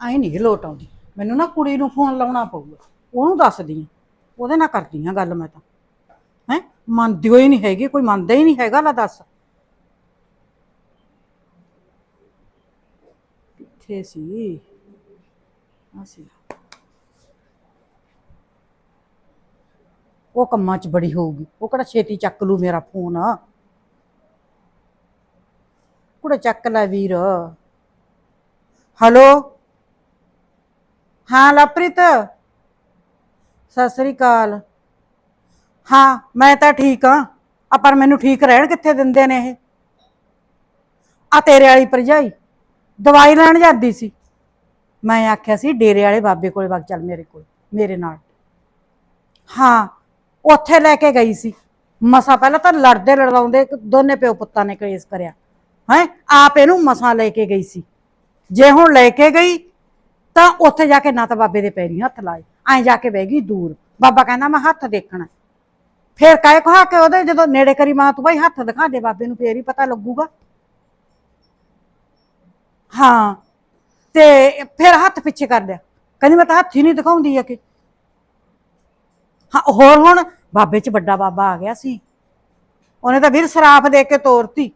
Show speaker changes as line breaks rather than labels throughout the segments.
ਐ ਨਹੀਂ ਲੋਟ ਆਉਂਦੀ। ਮੈਨੂੰ ਨਾ ਕੁੜੀ ਨੂੰ ਫੋਨ ਲਾਉਣਾ ਪਊਗਾ। ਉਹਨੂੰ ਦੱਸਦੀ ਆ। ਉਹਦੇ ਨਾਲ ਕਰਦੀ ਆ ਗੱਲ ਮੈਂ ਤਾਂ। ਹੈ? ਮੰਨਦੀ ਹੋਈ ਨਹੀਂ ਹੈਗੀ, ਕੋਈ ਮੰਨਦਾ ਹੀ ਨਹੀਂ ਹੈਗਾ, ਲੈ ਦੱਸ। ਕਿੱਥੇ ਸੀ? ਆ ਸੀ। ਉਹ ਕੰਮਾਂ 'ਚ ਬੜੀ ਹੋਊਗੀ। ਉਹ ਕਿਹੜਾ ਛੇਤੀ ਚੱਕ ਲੂ ਮੇਰਾ ਫੋਨ ਕੁੜੇ ਚੱਕ ਲੈ ਵੀਰ। ਹੈਲੋ ਹਾਂ, ਲਵਪ੍ਰੀਤ। ਸਤਿ ਸ੍ਰੀ ਅਕਾਲ। ਹਾਂ, ਮੈਂ ਤਾਂ ਠੀਕ ਹਾਂ। ਆ, ਪਰ ਮੈਨੂੰ ਠੀਕ ਰਹਿਣ ਕਿੱਥੇ ਦਿੰਦੇ ਨੇ ਇਹ? ਆ, ਤੇਰੇ ਵਾਲੀ ਭਰਜਾਈ, ਦਵਾਈ ਲੈਣ ਜਾਂਦੀ ਸੀ। ਮੈਂ ਆਖਿਆ ਸੀ, ਡੇਰੇ ਵਾਲੇ ਬਾਬੇ ਕੋਲੇ ਵਗ ਚੱਲ ਮੇਰੇ ਕੋਲ, ਮੇਰੇ ਨਾਲ। ਹਾਂ, ਉੱਥੇ ਲੈ ਕੇ ਗਈ ਸੀ। ਮਸਾ ਪਹਿਲਾਂ ਤਾਂ ਲੜਦੇ ਲੜਾਉਂਦੇ ਦੋਨੇ ਪਿਓ ਪੁੱਤਾਂ ਨੇ ਕਲੇਸ਼ ਕਰਿਆ। ਹੈ, ਆਪ ਇਹਨੂੰ ਮਸਾ ਲੈ ਕੇ ਗਈ ਸੀ। ਜੇ ਹੁਣ ਲੈ ਕੇ ਗਈ ਤਾਂ ਉੱਥੇ ਜਾ ਕੇ ਨਾ ਤਾਂ ਬਾਬੇ ਦੇ ਪੈਰੀ ਹੱਥ ਲਾਏ। ਐਂ ਜਾ ਕੇ ਬਹਿ ਗਈ ਦੂਰ। ਬਾਬਾ ਕਹਿੰਦਾ, ਮੈਂ ਹੱਥ ਦੇਖਣਾ ਫੇਰ ਕਾਇ ਕਹਾ ਕੇ ਉਹਦੇ ਜਦੋਂ ਨੇੜੇ ਕਰੀ ਮਾਂ, ਤੂੰ ਭਾਈ ਹੱਥ ਦਿਖਾ ਦੇ ਬਾਬੇ ਨੂੰ, ਫੇਰ ਹੀ ਪਤਾ ਲੱਗੂਗਾ। ਹਾਂ। ਤੇ ਫੇਰ ਹੱਥ ਪਿੱਛੇ ਕਰ ਲਿਆ। ਕਹਿੰਦੀ, ਮੈਂ ਤਾਂ ਹੱਥ ਹੀ ਨਹੀਂ ਦਿਖਾਉਂਦੀ ਆ ਕਿ ਹਾਂ, ਹੋਰ ਹੁਣ ਬਾਬੇ 'ਚ ਵੱਡਾ ਬਾਬਾ ਆ ਗਿਆ ਸੀ। ਉਹਨੇ ਤਾਂ ਵੀਰ ਸਰਾਫ ਦੇ ਕੇ ਤੋਰਤੀ।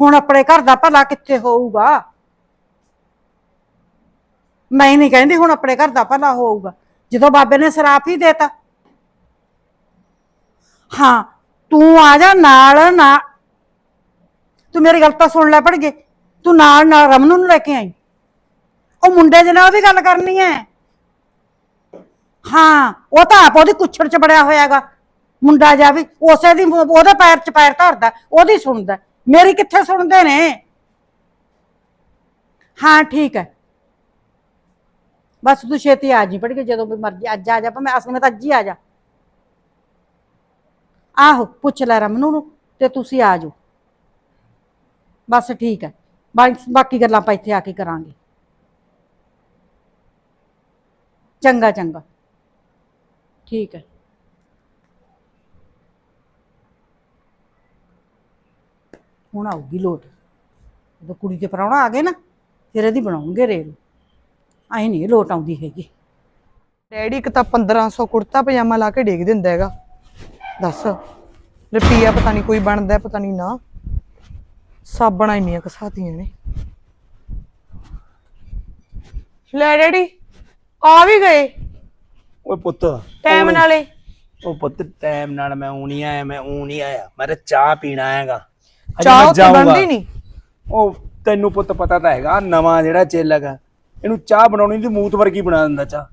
ਹੁਣ ਆਪਣੇ ਘਰ ਦਾ ਭਲਾ ਕਿੱਥੇ ਹੋਊਗਾ? ਮੈਂ ਨਹੀਂ ਕਹਿੰਦੀ ਹੁਣ ਆਪਣੇ ਘਰ ਦਾ ਭਲਾ ਹੋਊਗਾ। ਜਦੋਂ ਬਾਬੇ ਨੇ ਸਰਾਪ ਹੀ ਦੇਤਾ। ਹਾਂ, ਤੂੰ ਆ ਜਾ ਨਾਲ, ਨਾ ਤੂੰ ਮੇਰੀ ਗੱਲ ਤਾਂ ਸੁਣ ਲੈ ਪੜ ਗਏ ਤੂੰ ਨਾਲ ਨਾਲ ਰਮਨ ਨੂੰ ਲੈ ਕੇ ਆਈ। ਉਹ ਮੁੰਡੇ ਦੇ ਨਾਲ ਵੀ ਗੱਲ ਕਰਨੀ ਹੈ ਹਾਂ, ਉਹ ਤਾਂ ਆਪ ਉਹਦੀ ਕੁੱਛੜ ਚ ਬੜਿਆ ਹੋਇਆਗਾ। ਮੁੰਡਾ ਜਾ ਵੀ ਉਸੇ ਦੀ ਉਹਦੇ ਪੈਰ ਚ ਪੈਰ ਧਰਦਾ, ਉਹਦੀ ਸੁਣਦਾ। ਮੇਰੀ ਕਿੱਥੇ ਸੁਣਦੇ ਨੇ? ਹਾਂ, ਠੀਕ ਹੈ ਬਸ ਤੂੰ ਛੇਤੀ ਆ ਜੀ ਪੜ ਕੇ ਜਦੋਂ ਵੀ ਮਰਜ਼ੀ, ਅੱਜ ਆ ਜਾ ਮੈਂ ਅਸਲ ਵਿੱਚ ਅੱਜ ਹੀ ਆ ਜਾ। ਆਹੋ, ਪੁੱਛ ਲੈ ਰਮਨੂ ਨੂੰ, ਤੇ ਤੁਸੀਂ ਆ ਜਾਓ। ਬਸ ਠੀਕ ਹੈ ਬਾ- ਬਾਕੀ ਗੱਲਾਂ ਆਪਾਂ ਇੱਥੇ ਆ ਕੇ ਕਰਾਂਗੇ। ਚੰਗਾ ਚੰਗਾ। ਠੀਕ ਹੈ। ਹੁਣ ਆਊਗੀ ਲੋਟ। ਜਦੋਂ ਕੁੜੀ ਤੇ ਪਰਾਉਣਾ ਆ ਗਏ ਨਾ, ਫਿਰ ਇਹਦੀ ਬਣਾਉਂਗੇ ਰੇਲ। ਐ ਨਹੀਂ ਲੋਟ ਆਉਂਦੀ ਹੈਗੀ।
ਡੈਡੀ ਇੱਕ ਤਾਂ 1500 ਕੁੜਤਾ ਪਜਾਮਾ ਲਾ ਕੇ ਡੇਗ ਦਿੰਦਾ ਹੈਗਾ। ਦੱਸ ਰੁਪਈਆ ਪਤਾ ਨਹੀਂ ਕੋਈ ਬਣਦਾ ਹੈ, ਪਤਾ ਨਹੀਂ ਨਾ। ਸਾਬਣਾ ਇੰਨੀਆਂ ਕਸਾਤੀਆਂ ਨੇ। ਲੈ ਡੈਡੀ ਆ ਵੀ ਗਏ।
ਓਏ ਪੁੱਤ।
ਟਾਈਮ ਨਾਲੇ
ਉਹ ਪੁੱਤ ਟਾਈਮ ਨਾਲ ਮੈਂ ਊਂ ਨਹੀਂ ਆਇਆ ਮੈਂ ਊਂ ਨਹੀਂ ਆਇਆ। ਮੈਂ ਤਾਂ ਚਾਹ ਪੀਣਾ ਆਇਆਗਾ
ਚਾਹ
ਜਾਊਂਗਾ।
ਬਣਦੀ ਨਹੀਂ
ਉਹ ਤੈਨੂੰ ਪੁੱਤ ਪਤਾ ਤਾਂ ਹੈਗਾ ਨਵਾਂ ਜਿਹੜਾ ਚੇਲ ਹੈਗਾ। ਇਹਨੂੰ ਚਾਹ ਬਣਾਉਣੀ ਦੀ ਮੂਤ ਵਰਗੀ ਬਣਾ ਦਿੰਦਾ ਚਾਹ।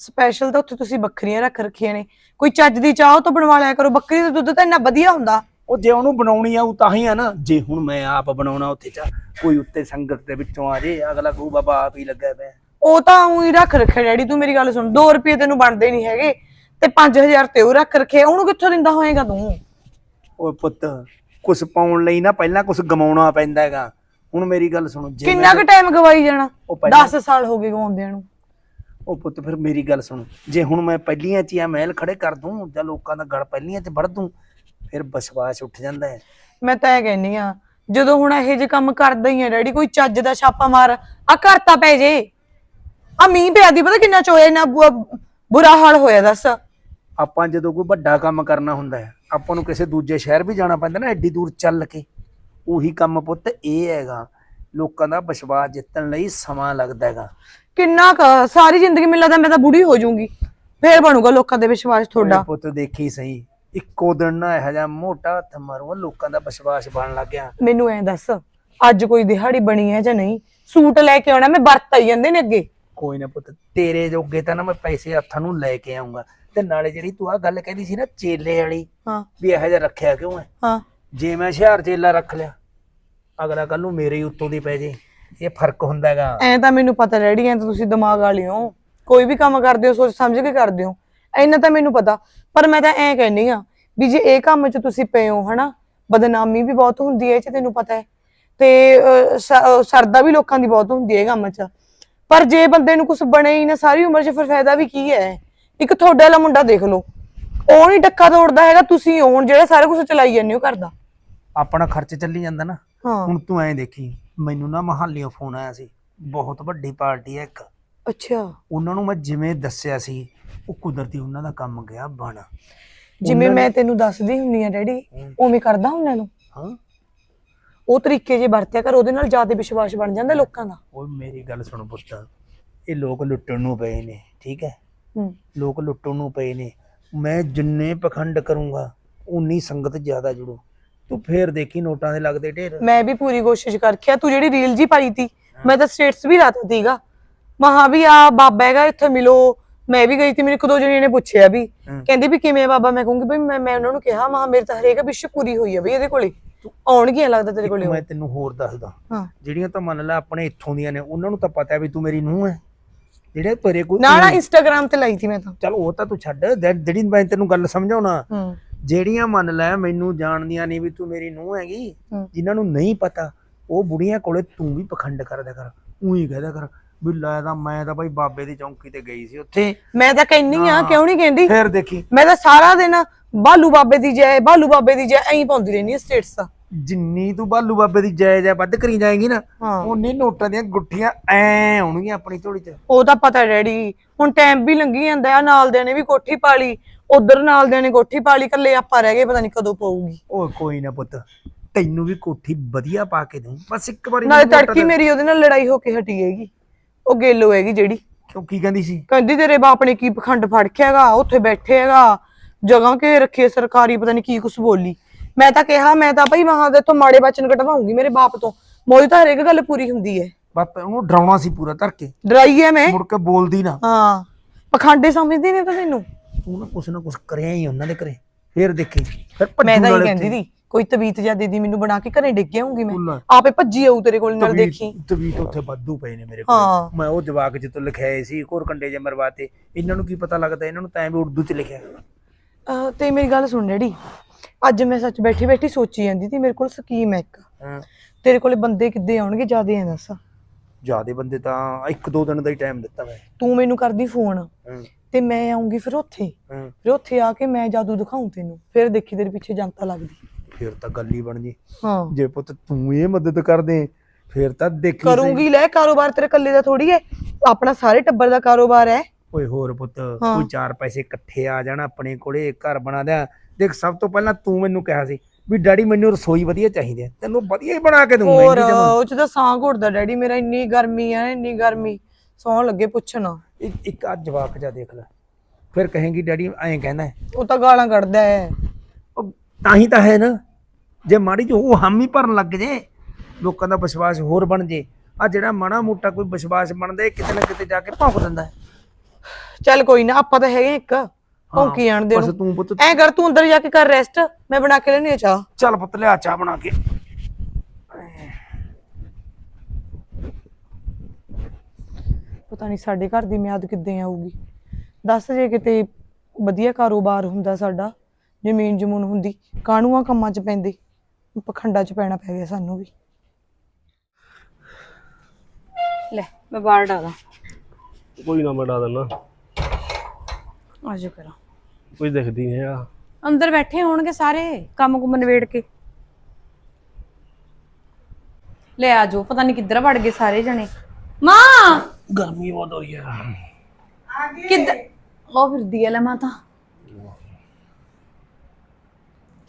ਸਪੈਸ਼ਲ ਤਾਂ ਉੱਥੇ ਤੁਸੀਂ ਬੱਕਰੀਆਂ ਰੱਖ ਰੱਖੀਆਂ ਨੇ। ਕੋਈ ਚੱਜ ਦੀ ਚਾਹ ਉਹ ਤੋਂ ਬਣਵਾ ਲਿਆ ਕਰੋ ਬੱਕਰੀ ਦਾ ਦੁੱਧ ਤਾਂ ਇੰਨਾ ਵਧੀਆ ਹੁੰਦਾ।
ਉਹ ਜੇ ਉਹਨੂੰ ਬਣਾਉਣੀ ਆਊ ਤਾਂ ਹੀ ਆ ਨਾ। ਜੇ ਹੁਣ ਮੈਂ ਆਪ ਬਣਾਉਣਾ ਉੱਥੇ ਚਾਹ ਕੋਈ ਉੱਤੇ ਸੰਗਤ ਦੇ ਵਿੱਚੋਂ ਆ ਜੇ ਅਗਲਾ ਕਹੂ ਬਾਬਾ ਆਪ ਹੀ ਲੱਗਾ ਪਿਆ।
ਉਹ ਤਾਂ ਉਹੀ ਰੱਖ ਰੱਖਿਆ ਡੈਡੀ ਤੂੰ ਮੇਰੀ ਗੱਲ ਸੁਣ 2 ਰੁਪਏ ਤੈਨੂੰ ਬਣਦੇ ਨਹੀਂ ਹੈਗੇ ਤੇ 5000 ਤੇ ਉਹ ਰੱਖ ਰੱਖੇ ਉਹਨੂੰ ਕਿੱਥੋਂ ਦਿੰਦਾ ਹੋਏਗਾ ਤੂੰ?
ਓਏ ਪੁੱਤ ਕੁਛ ਪਾਉਣ ਲਈ ਨਾ ਪਹਿਲਾਂ ਕੁਛ ਗਮਾਉਣਾ ਪੈਂਦਾ ਹੈਗਾ। ਹੁਣ ਮੇਰੀ ਗੱਲ ਸੁਣੋ ਜੇ
ਕਿੰਨਾ ਕੁ ਟਾਈਮ ਗਵਾਈ ਜਾਣਾ?
ਉਹ ਪਹਿਲਾਂ
10 ਸਾਲ ਹੋ ਗਏ ਗਵਾਉਂਦਿਆਂ ਨੂੰ।
ਉਹ ਪੁੱਤ ਫਿਰ ਮੇਰੀ ਗੱਲ ਸੁਣ ਜੇ ਹੁਣ ਮੈਂ ਪਹਿਲੀਆਂ ਚ ਹੀ ਆ ਮਹਿਲ ਖੜੇ ਕਰ ਦੂੰ ਜਾਂ ਲੋਕਾਂ ਦਾ ਗੜ ਪਹਿਲੀਆਂ ਚ ਵੜ ਦੂੰ ਫਿਰ ਵਿਸ਼ਵਾਸ ਉੱਠ ਜਾਂਦਾ ਹੈ।
ਮੈਂ ਤਾਂ ਇਹ ਕਹਿੰਨੀ ਆ ਜਦੋਂ ਹੁਣ ਇਹੋ ਜਿਹੇ ਕੰਮ ਕਰਦਾ ਹੀ ਆ ਡੈਡੀ ਕੋਈ ਚੱਜ ਦਾ ਛਾਪਾ ਮਾਰ ਆ ਘਰ ਤਾਂ ਪੈ ਜੇ। ਆ ਮੀਂਹ ਪਿਆ ਦੀ ਪਤਾ ਕਿੰਨਾ ਚੋਇਆ ਨਾ ਬੁਰਾ ਹਾਲ ਹੋਇਆ ਦੱਸ।
ਆਪਾਂ ਜਦੋਂ ਕੋਈ ਵੱਡਾ ਕੰਮ ਕਰਨਾ ਹੁੰਦਾ ਹੈ ਆਪਾਂ ਨੂੰ ਕਿਸੇ ਦੂਜੇ ਸ਼ਹਿਰ ਵੀ ਜਾਣਾ ਪੈਂਦਾ ਨਾ ਐਡੀ ਦੂਰ ਚੱਲ ਕੇ। ਉਹੀ ਕੰਮ ਪੁੱਤ ਇਹ ਹੈਗਾ। ਲੋਕਾਂ ਦਾ ਵਿਸ਼ਵਾਸ ਜਿੱਤਣ ਲਈ ਸਮਾਂ ਲੱਗਦਾ ਹੈਗਾ।
ਕਿੰਨਾ ਕੁ ਸਾਰੀ ਜ਼ਿੰਦਗੀ ਮੈਨੂੰ ਲੱਗਦਾ ਮੈਂ ਤਾਂ ਬੁੜੀ ਹੋ ਜਾਊਂਗੀ। ਫੇਰ ਬਣੂਗਾ ਲੋਕਾਂ ਦੇ ਵਿਸ਼ਵਾਸ ਤੁਹਾਡਾ।
ਪੁੱਤ ਦੇਖੀ ਸਹੀ। ਇੱਕੋ ਦਿਨ ਨਾ ਇਹੋ ਜਿਹਾ ਮੋਟਾ ਹੱਥ ਮਾਰੂਗਾ ਲੋਕਾਂ ਦਾ ਵਿਸ਼ਵਾਸ ਬਣਨ ਲੱਗ ਗਿਆ।
ਮੈਨੂੰ ਐਂ ਦੱਸ ਅੱਜ ਕੋਈ ਦਿਹਾੜੀ ਬਣੀ ਹੈ ਜਾਂ ਨਹੀਂ? ਸੂਟ ਲੈ ਕੇ ਆਉਣਾ ਮੈਂ ਵਰਤ ਆਈ ਜਾਂਦੇ ਨੇ ਅੱਗੇ।
ਕੋਈ ਨਾ ਪੁੱਤ ਤੇਰੇ ਜੋਗੇ ਤਾਂ ਨਾ ਮੈਂ ਪੈਸੇ ਹੱਥਾਂ ਨੂੰ ਲੈ ਕੇ ਆਉਂਗਾ ਤੇ ਨਾਲੇ ਜਿਹੜੀ ਤੂੰ ਆ ਗੱਲ ਕਹਿੰਦੀ ਸੀ ਨਾ ਚੇਲੇ ਵਾਲੀ
ਹਾਂ।
ਵੀ ਇਹੋ ਜਿਹਾ ਰੱਖਿਆ ਕਿਉਂ ਹੈ?
ਹਾਂ।
ਜੇ ਮੈਂ ਹੁਸ਼ਿਆਰ ਚੇਲਾ ਰੱਖ ਲਿਆ ਅਗਲਾ ਕੱਲ ਨੂੰ ਮੇਰੇ ਹੀ ਉੱਤੋਂ ਦੀ ਪੈ ਜੇ ਇਹ ਫ਼ਰਕ ਹੁੰਦਾ ਹੈਗਾ।
ਐਂ ਤਾਂ ਮੈਨੂੰ ਪਤਾ ਰੈਡੀ ਐ ਤਾਂ ਤੁਸੀਂ ਦਿਮਾਗ ਵਾਲੇ ਹੋ। ਕੋਈ ਵੀ ਕੰਮ ਕਰਦੇ ਹੋ ਸੋਚ ਸਮਝ ਕੇ ਕਰਦੇ ਹੋ। ਇੰਨਾ ਤਾਂ ਮੈਨੂੰ ਪਤਾ ਪਰ ਮੈਂ ਤਾਂ ਐਂ ਕਹਿੰਨੀ ਆ ਵੀ ਜੇ ਇਹ ਕੰਮ 'ਚ ਤੁਸੀਂ ਪਏ ਹੋ ਹਨਾ ਬਦਨਾਮੀ ਵੀ ਬਹੁਤ ਹੁੰਦੀ ਹੈ ਇਹ 'ਚ ਤੈਨੂੰ ਪਤਾ ਹੈ। ਤੇ ਅਹ, ਸ- ਅਹ, ਸਰਦਾ ਵੀ ਲੋਕਾਂ ਦੀ ਬਹੁਤ ਹੁੰਦੀ ਹੈ ਇਹ ਕੰਮ 'ਚ। ਪਰ ਜੇ ਬੰਦੇ ਨੂੰ ਕੁਝ ਬਣੇ ਹੀ ਨਾ ਸਾਰੀ ਉਮਰ 'ਚ ਫਿਰ ਫਾਇਦਾ ਵੀ ਕੀ ਹੈ? ਇੱਕ ਤੁਹਾਡੇ ਵਾਲਾ ਮੁੰਡਾ ਦੇਖ ਲਓ। ਉਹ ਨਹੀਂ ਟੱਕਾ ਤੋੜਦਾ ਹੈਗਾ ਤੁਸੀਂ ਹੋ ਹੁਣ ਜਿਹੜਾ ਸਾਰਾ ਕੁਝ ਚਲਾਈ ਜਾਂਦੇ ਹੋ ਕਰਦਾ
ਆਪਣਾ ਖਰਚ ਚੱਲੀ ਜਾਂਦਾ ਨਾ।
ਹਾਂ।
ਹੁਣ ਤੂੰ ਐਂ ਦੇਖੀ ਮੈਨੂੰ ਨਾ ਮਹਾਲੀਓ ਫੋਨ ਆਇਆ ਸੀ। ਬਹੁਤ ਵੱਡੀ ਪਾਰਟੀ ਹੈ ਇੱਕ।
ਅੱਛਾ।
ਉਹਨਾਂ ਨੂੰ ਮੈਂ ਜਿਵੇਂ ਦੱਸਿਆ ਸੀ ਉਹ ਕੁਦਰਤੀ ਉਹਨਾਂ ਦਾ ਕੰਮ ਗਿਆ ਬਣ।
ਜਿਵੇਂ ਮੈਂ ਤੈਨੂੰ ਦੱਸਦੀ ਹੁੰਨੀ ਆ ਡੈਡੀ ਉਵੇਂ ਕਰਦਾ ਹੁੰਨਾ ਨੂੰ।
ਹਾਂ।
ਉਹ ਤਰੀਕੇ ਜੇ ਵਰਤਿਆ ਕਰ ਉਹਦੇ ਨਾਲ ਜ਼ਿਆਦਾ ਵਿਸ਼ਵਾਸ ਬਣ ਜਾਂਦਾ ਲੋਕਾਂ ਦਾ।
ਓਏ ਮੇਰੀ ਗੱਲ ਸੁਣ ਪੁੱਤ। ਇਹ ਲੋਕ ਲੁੱਟਣ ਨੂੰ ਪਏ ਨੇ ਠੀਕ ਹੈ?
ਹੂੰ।
ਲੋਕ ਲੁੱਟਣ ਨੂੰ ਪਏ ਨੇ। ਮੈਂ ਜਿੰਨੇ ਪਖੰਡ ਕਰੂੰਗਾ ਉਨੀ ਸੰਗਤ ਜ਼ਿਆਦਾ ਜੁੜੂ। ਤੂੰ ਫੇਰ ਦੇਖੀ ਨੋਟਾਂ ਦੇ ਲੱਗਦੇ ਢੇਰ।
ਮੈਂ ਵੀ ਪੂਰੀ ਕੋਸ਼ਿਸ਼ ਕਰਖਿਆ ਤੂੰ ਜਿਹੜੀ ਰੀਲ ਜੀ ਪਾਈ ਤੀ ਮੈਂ ਤਾਂ ਸਟੇਟਸ ਵੀ ਲਾਤਾ ਸੀਗਾ। ਮਹਾ ਵੀ ਆ ਬਾਬਾ ਹੈਗਾ ਇੱਥੇ ਮਿਲੋ। ਮੈਂ ਵੀ ਗਈ ਸੀ ਮੈਨੂੰ ਇੱਕ ਦੋ ਜਣੇ ਨੇ ਪੁੱਛਿਆ ਵੀ। ਕਹਿੰਦੇ ਵੀ ਕਿਵੇਂ ਆ ਬਾਬਾ? ਮੈਂ ਕਹੂੰਗੀ ਵੀ ਮੈਂ ਮੈਂ ਉਹਨਾਂ ਨੂੰ ਕਿਹਾ ਮਹਾ ਮੇਰੇ ਤਾਂ ਹਰੇਕ ਵਿਸ਼ ਪੂਰੀ ਹੋਈ ਆ ਬਈ ਇਹਦੇ ਕੋਲੇ। ਆਉਣਗੀਆਂ ਲੱਗਦਾ ਤੇਰੇ ਕੋਲੇ।
ਮੈਂ ਤੈਨੂੰ ਹੋਰ ਦੱਸਦਾ।
ਹਾਂ।
ਜਿਹੜੀਆਂ ਤਾਂ ਮੰਨ ਲੈ ਆਪਣੇ ਇੱਥੋਂ ਦੀਆਂ ਨੇ ਉਹਨਾਂ ਨੂੰ ਤਾਂ ਪਤਾ ਵੀ ਤੂੰ ਮੇਰੀ ਨੂੰਹ ਹੈ। ਜਿਹੜੇ ਪਰੇ ਕੋਈ
ਨਾ ਨਾ ਇੰਸਟਾਗ੍ਰam ਤੇ ਲਾਈ ਸੀ ਮੈਂ ਤਾਂ।
ਚਲ ਉਹ ਤਾਂ ਤੂੰ ਛੱਡ ਜਿਹੜੀ ਮੈਂ ਤੈਨੂੰ ਗੱਲ ਸਮਝਾਉਣਾ।
ਹੂੰ।
ਜਿਹੜੀਆਂ ਮੰਨ ਲੈ ਮੈਨੂੰ ਜਾਣਦੀਆਂ ਨਹੀਂ ਵੀ ਤੂੰ ਮੇਰੀ ਨੂੰਹ ਹੈਗੀ
ਹੂੰ।
ਜਿਨ੍ਹਾਂ ਨੂੰ ਨਹੀਂ ਪਤਾ ਉਹ ਬੁੜੀਆਂ ਕੋਲੇ ਤੂੰ ਵੀ ਪਖੰਡ ਕਰਦਾ ਕਰ ਉਹੀ ਕਹਦਾ ਕਰ ਵੀ ਲੈ ਤਾਂ ਮੈਂ ਤਾਂ ਭਾਈ ਬਾਬੇ ਦੀ ਚੌਂਕੀ ਤੇ ਗਈ ਸੀ ਉੱਥੇ।
ਮੈਂ ਤਾਂ ਕਹਿੰਨੀ ਆ ਕਿਉਂ ਨਹੀਂ ਕਹਿੰਦੀ?
ਫੇਰ ਦੇਖੀ।
ਮੈਂ ਤਾਂ ਸਾਰਾ ਦਿਨ ਬਾਲੂ ਬਾਬੇ ਦੀ ਜੈ ਬਾਲੂ ਬਾਬੇ ਦੀ ਜੈ ਐਂ ਪਾਉਂਦੀ ਰਹਿੰਦੀ ਆ ਸਟੇਟਸ ਦਾ
ਜਿੰਨੀ ਤੂੰ ਬਾਲੂ ਬਾਬੇ ਦੀ ਜੈ ਜੈ ਵੱਧ ਕਰੀ ਜਾਏਂਗੀ ਨਾ
ਹਾਂ।
ਉਨੀ ਨੋਟਾਂ ਦੀਆਂ ਗੁੱਠੀਆਂ ਐ ਆਉਣਗੀਆਂ ਆਪਣੀ ਝੋਲੀ 'ਚ।
ਉਹ ਤਾਂ ਪਤਾ ਡੈਡੀ ਹੁਣ ਟਾਈਮ ਵੀ ਲੰਘੀ ਜਾਂਦਾ ਆ ਨਾਲ ਦੇ ਨੇ ਵੀ ਕੋਠੀ ਪਾ ਲਈ ਉਧਰ ਨਾਲ ਦੇ ਨੇ ਕੋਠੀ ਪਾ ਲਈ ਇਕੱਲੇ ਆਪਾਂ ਰਹਿ ਗਏ ਪਤਾ ਨਹੀਂ ਕਦੋਂ ਪਊਗੀ।
ਓਏ ਕੋਈ ਨਾ ਪੁੱਤ ਤੈਨੂੰ ਵੀ ਕੋਠੀ ਵਧੀਆ ਪਾ ਕੇ ਦੂੰ ਬਸ ਇੱਕ ਵਾਰੀ
ਨਾਲੇ ਤੜਕੀ ਮੇਰੀ ਉਹਦੇ ਨਾਲ ਲੜਾਈ ਹੋ ਕੇ ਹਟੀ ਹੈਗੀ ਉਹ ਗੇਲੋ ਹੈਗੀ ਜਿਹੜੀ।
ਕਿਉਂ ਕੀ ਕਹਿੰਦੀ ਸੀ?
ਕਹਿੰਦੀ ਤੇਰੇ ਬਾਪ ਨੇ ਕੀ ਪਖੰਡ ਫੜ ਕੇ ਹੈਗਾ ਉੱਥੇ ਬੈਠੇ ਹੈਗਾ ਜਗ੍ਹਾ ਕੇ ਰੱਖੀ ਸਰਕਾਰੀ ਪਤਾ ਨਹੀਂ ਕੀ ਕੁਛ ਬੋਲੀ। ਮੈਂ ਤਾਂ ਕਿਹਾ ਮੈਂ ਤਾਂ ਭਾਈ ਮਹਾਂ ਦੇ ਤੋਂ ਮਾੜੇ ਬਚਨ ਕਟਵਾਉਂਗੀ ਮੇਰੇ ਬਾਪ ਤੋਂ। ਮੋਦੀ ਤਾਂ ਹਰੇਕ ਗੱਲ ਪੂਰੀ ਹੁੰਦੀ ਹੈ।
ਬਾਪੇ ਉਹਨੂੰ ਡਰਾਉਣਾ ਸੀ ਪੂਰਾ ਧਰ ਕੇ।
ਡਰਾਈ ਹੈ ਮੈਂ।
ਮੁੜ ਕੇ ਬੋਲਦੀ ਨਾ।
ਹਾਂ ਪਖੰਡੇ ਸਮਝਦੀ ਨੇ ਤਾਂ ਤੈਨੂੰ
ਤੂੰ ਨਾ ਕੁਛ ਨਾ ਕੁਛ ਕਰਿਆ ਹੀ ਉਹਨਾਂ ਦੇ ਘਰੇ। ਫੇਰ ਦੇਖੀ। ਫਿਰ
ਮੈਂ ਤਾਂ ਇਹ ਕਹਿੰਦੀ ਦੀ ਕੋਈ ਤਵੀਤ ਜਾਂ ਦੇ ਦੀ ਮੈਨੂੰ ਬਣਾ ਕੇ ਘਰੇ ਡਿੱਗ ਆਉਂਗੀ ਮੈਂ। ਆਪੇ ਭੱਜੀ ਆਊ ਤੇਰੇ ਕੋਲ ਨਾਲ ਦੇਖੀ।
ਤਵੀਤ ਉੱਥੇ ਵਾਧੂ ਪਏ ਨੇ ਮੇਰੇ। ਕੋਲ। ਮੈਂ ਉਹ ਜਵਾਕ ਜਿੱਤੋਂ ਲਿਖਿਆਏ ਸੀ ਕੋਰ ਕੰਡੇ ਜੇ ਮਰਵਾਤੇ। ਇਹਨਾਂ ਨੂੰ ਕੀ ਪਤਾ ਲੱਗਦਾ ਇਹਨਾਂ ਨੂੰ ਤਾਂ ਐਵੇਂ ਉਰਦੂ ਚ ਲਿਖਿਆ।
ਤੇ ਮੇਰੀ ਗੱਲ ਸੁਣ ਡੈਡੀ ਅੱਜ ਮੈਂ ਸੱਚ ਬੈਠੀ ਬੈਠੀ ਸੋਚੀ ਜਾਂਦੀ ਸੀ ਮੇਰੇ ਕੋਲ ਸਕੀਮ ਹੈ ਇੱਕ। ਤੇਰੇ ਕੋਲੇ ਬੰਦੇ ਕਿੱਦੇ ਆਉਣਗੇ ਜਿਆਦੇ ਐ ਦੱਸ।
ਜਿਆਦੇ ਬੰਦੇ ਤਾਂ ਇੱਕ ਦੋ ਦਿਨ ਦਾ ਹੀ ਟਾਈਮ ਦਿੱਤਾ ਮੈਂ।
ਤੂੰ ਮੈਨੂੰ ਕਰਦੀ ਫੋਨ ਤੇ ਮੈਂ ਆਉਂਗੀ ਫਿਰ ਉੱਥੇ।
ਹਾਂ।
ਫਿਰ ਉੱਥੇ ਆ ਕੇ ਮੈਂ ਜਾਦੂ ਦਿਖਾਉਂ ਤੈਨੂੰ। ਫਿਰ ਦੇਖੀ ਤੇਰੇ ਪਿੱਛੇ ਜਨਤਾ ਲੱਗਦੀ।
ਫਿਰ ਤਾਂ ਗੱਲ ਹੀ ਬਣ ਜੀ
ਹਾਂ।
ਜੇ ਪੁੱਤ ਤੂੰ ਇਹ ਮਦਦ ਕਰ ਦੇ ਫਿਰ ਤਾਂ ਦੇਖੀ ਸਹੀ।
ਕਰੂੰਗੀ ਲੈ ਕਾਰੋਬਾਰ ਤੇਰੇ ਇਕੱਲੇ ਦਾ ਥੋੜੀ ਹੈ ਆਪਣਾ ਸਾਰੇ ਟੱਬਰ ਦਾ ਕਾਰੋਬਾਰ ਹੈ
ਓਏ ਹੋਰ ਪੁੱਤ
ਹਾਂ।
ਕੋਈ ਚਾਰ ਪੈਸੇ ਇਕੱਠੇ ਆ ਜਾਣ ਆਪਣੇ ਕੋਲੇ ਘਰ ਬਣਾ ਦਿਆਂ। ਦੇਖ ਸਭ ਤੋਂ ਪਹਿਲਾਂ ਤੂੰ ਮੈਨੂੰ ਕਿਹਾ ਸੀ ਵੀ ਡੈਡੀ ਮੈਨੂੰ ਰਸੋਈ ਵਧੀਆ ਚਾਹੀਦੀ ਹੈ ਤੈਨੂੰ ਵਧੀਆ ਹੀ ਬਣਾ ਕੇ ਦੂੰਗਾ
ਹੋਰ
ਇੰਨੀ ਜਮਾਂ।
ਉਹ ਚ ਤਾਂ ਸਾਹ ਘੁੱਟਦਾ ਡੈਡੀ ਮੇਰਾ ਇੰਨੀ ਗਰਮੀ ਆ ਇੰਨੀ ਗਰਮੀ। ਸੌਣ ਲੱਗੇ ਪੁੱਛਣਾ।
ਇੱਕ ਇੱਕ ਅੱਜ ਜਵਾਕ ਜਾ ਦੇਖ ਲੈ। ਫਿਰ ਕਹੇਂਗੀ ਡੈਡੀ ਐਂ ਕਹਿੰਦਾ ਹੈ।
ਉਹ ਤਾਂ ਗਾਲਾਂ ਕੱਢਦਾ ਹੈ।
ਉਹ ਤਾਂ ਹੀ ਤਾਂ ਹੈ ਨਾ। ਜੇ ਮਾੜੀ ਜਿਹੀ ਉਹ ਹਾਮੀ ਭਰਨ ਲੱਗ ਜੇ ਲੋਕਾਂ ਦਾ ਵਿਸ਼ਵਾਸ ਹੋਰ ਬਣ ਜੇ। ਆ ਜਿਹੜਾ ਮਾੜਾ ਮੋਟਾ ਕੋਈ ਵਿਸ਼ਵਾਸ ਬਣਦਾ ਇਹ ਕਿਤੇ ਨਾ ਕਿਤੇ ਜਾ ਕੇ ਭੌਂਕ ਦਿੰਦਾ ਹੈ।
ਚੱਲ ਕੋਈ ਨਾ ਆਪਾਂ ਤਾਂ ਹੈਗੇ ਇੱਕ। ਭੌਂਕੀ ਜਾਣ ਦੇ
ਬਸ ਤੂੰ ਪੁੱਤ
ਐ ਕਰ ਤੂੰ ਅੰਦਰ ਜਾ ਕੇ ਕਰ ਰੈਸਟ ਮੈਂ ਬਣਾ ਕੇ ਲੈਣੀ ਆ ਚਾਹ।
ਚੱਲ ਪੁੱਤ ਲਿਆ ਚਾਹ ਬਣਾ ਕੇ।
ਪਤਾ ਨਹੀਂ ਸਾਡੇ ਘਰ ਦੀ ਮਿਆਦ ਕਿੱਦਾਂ ਆਊਗੀ। ਦੱਸ ਜੇ ਕਿਤੇ ਵਧੀਆ ਕਾਰੋਬਾਰ ਹੁੰਦਾ ਸਾਡਾ ਜ਼ਮੀਨ ਜਮੂਨ ਹੁੰਦੀ ਕਾਨੂੰਆਂ ਕੰਮਾਂ 'ਚ ਪੈਂਦੇ ਪਖੰਡਾਂ 'ਚ ਪੈਣਾ ਪੈ ਗਿਆ ਸਾਨੂੰ ਵੀ।
ਲੈ ਮੈਂ ਬਾਹਰ ਡਾਲਾਂ
ਕੋਈ ਨਾ ਮੈਂ ਡਾ ਦਿੰਦਾ
ਆਜੋ ਕਰਾਂ
ਕੋਈ ਦਿਖਦੀ ਨਹੀਂ ਹੈਗਾ
ਅੰਦਰ ਬੈਠੇ ਹੋਣਗੇ ਸਾਰੇ ਕੰਮ ਕੁਮ ਨਵੇੜ ਕੇ। ਲੈ ਆਜੋ ਪਤਾ ਨਹੀਂ ਕਿੱਧਰ ਵੜ ਗਏ ਸਾਰੇ ਜਣੇ। ਮਾਂ!
ਗਰਮੀ ਬਹੁਤ ਹੋ ਰਹੀ ਹੈ
ਕਿੱਧਰ ਉਹ ਫਿਰਦੀ ਐ ਲੈ ਮਾਤਾ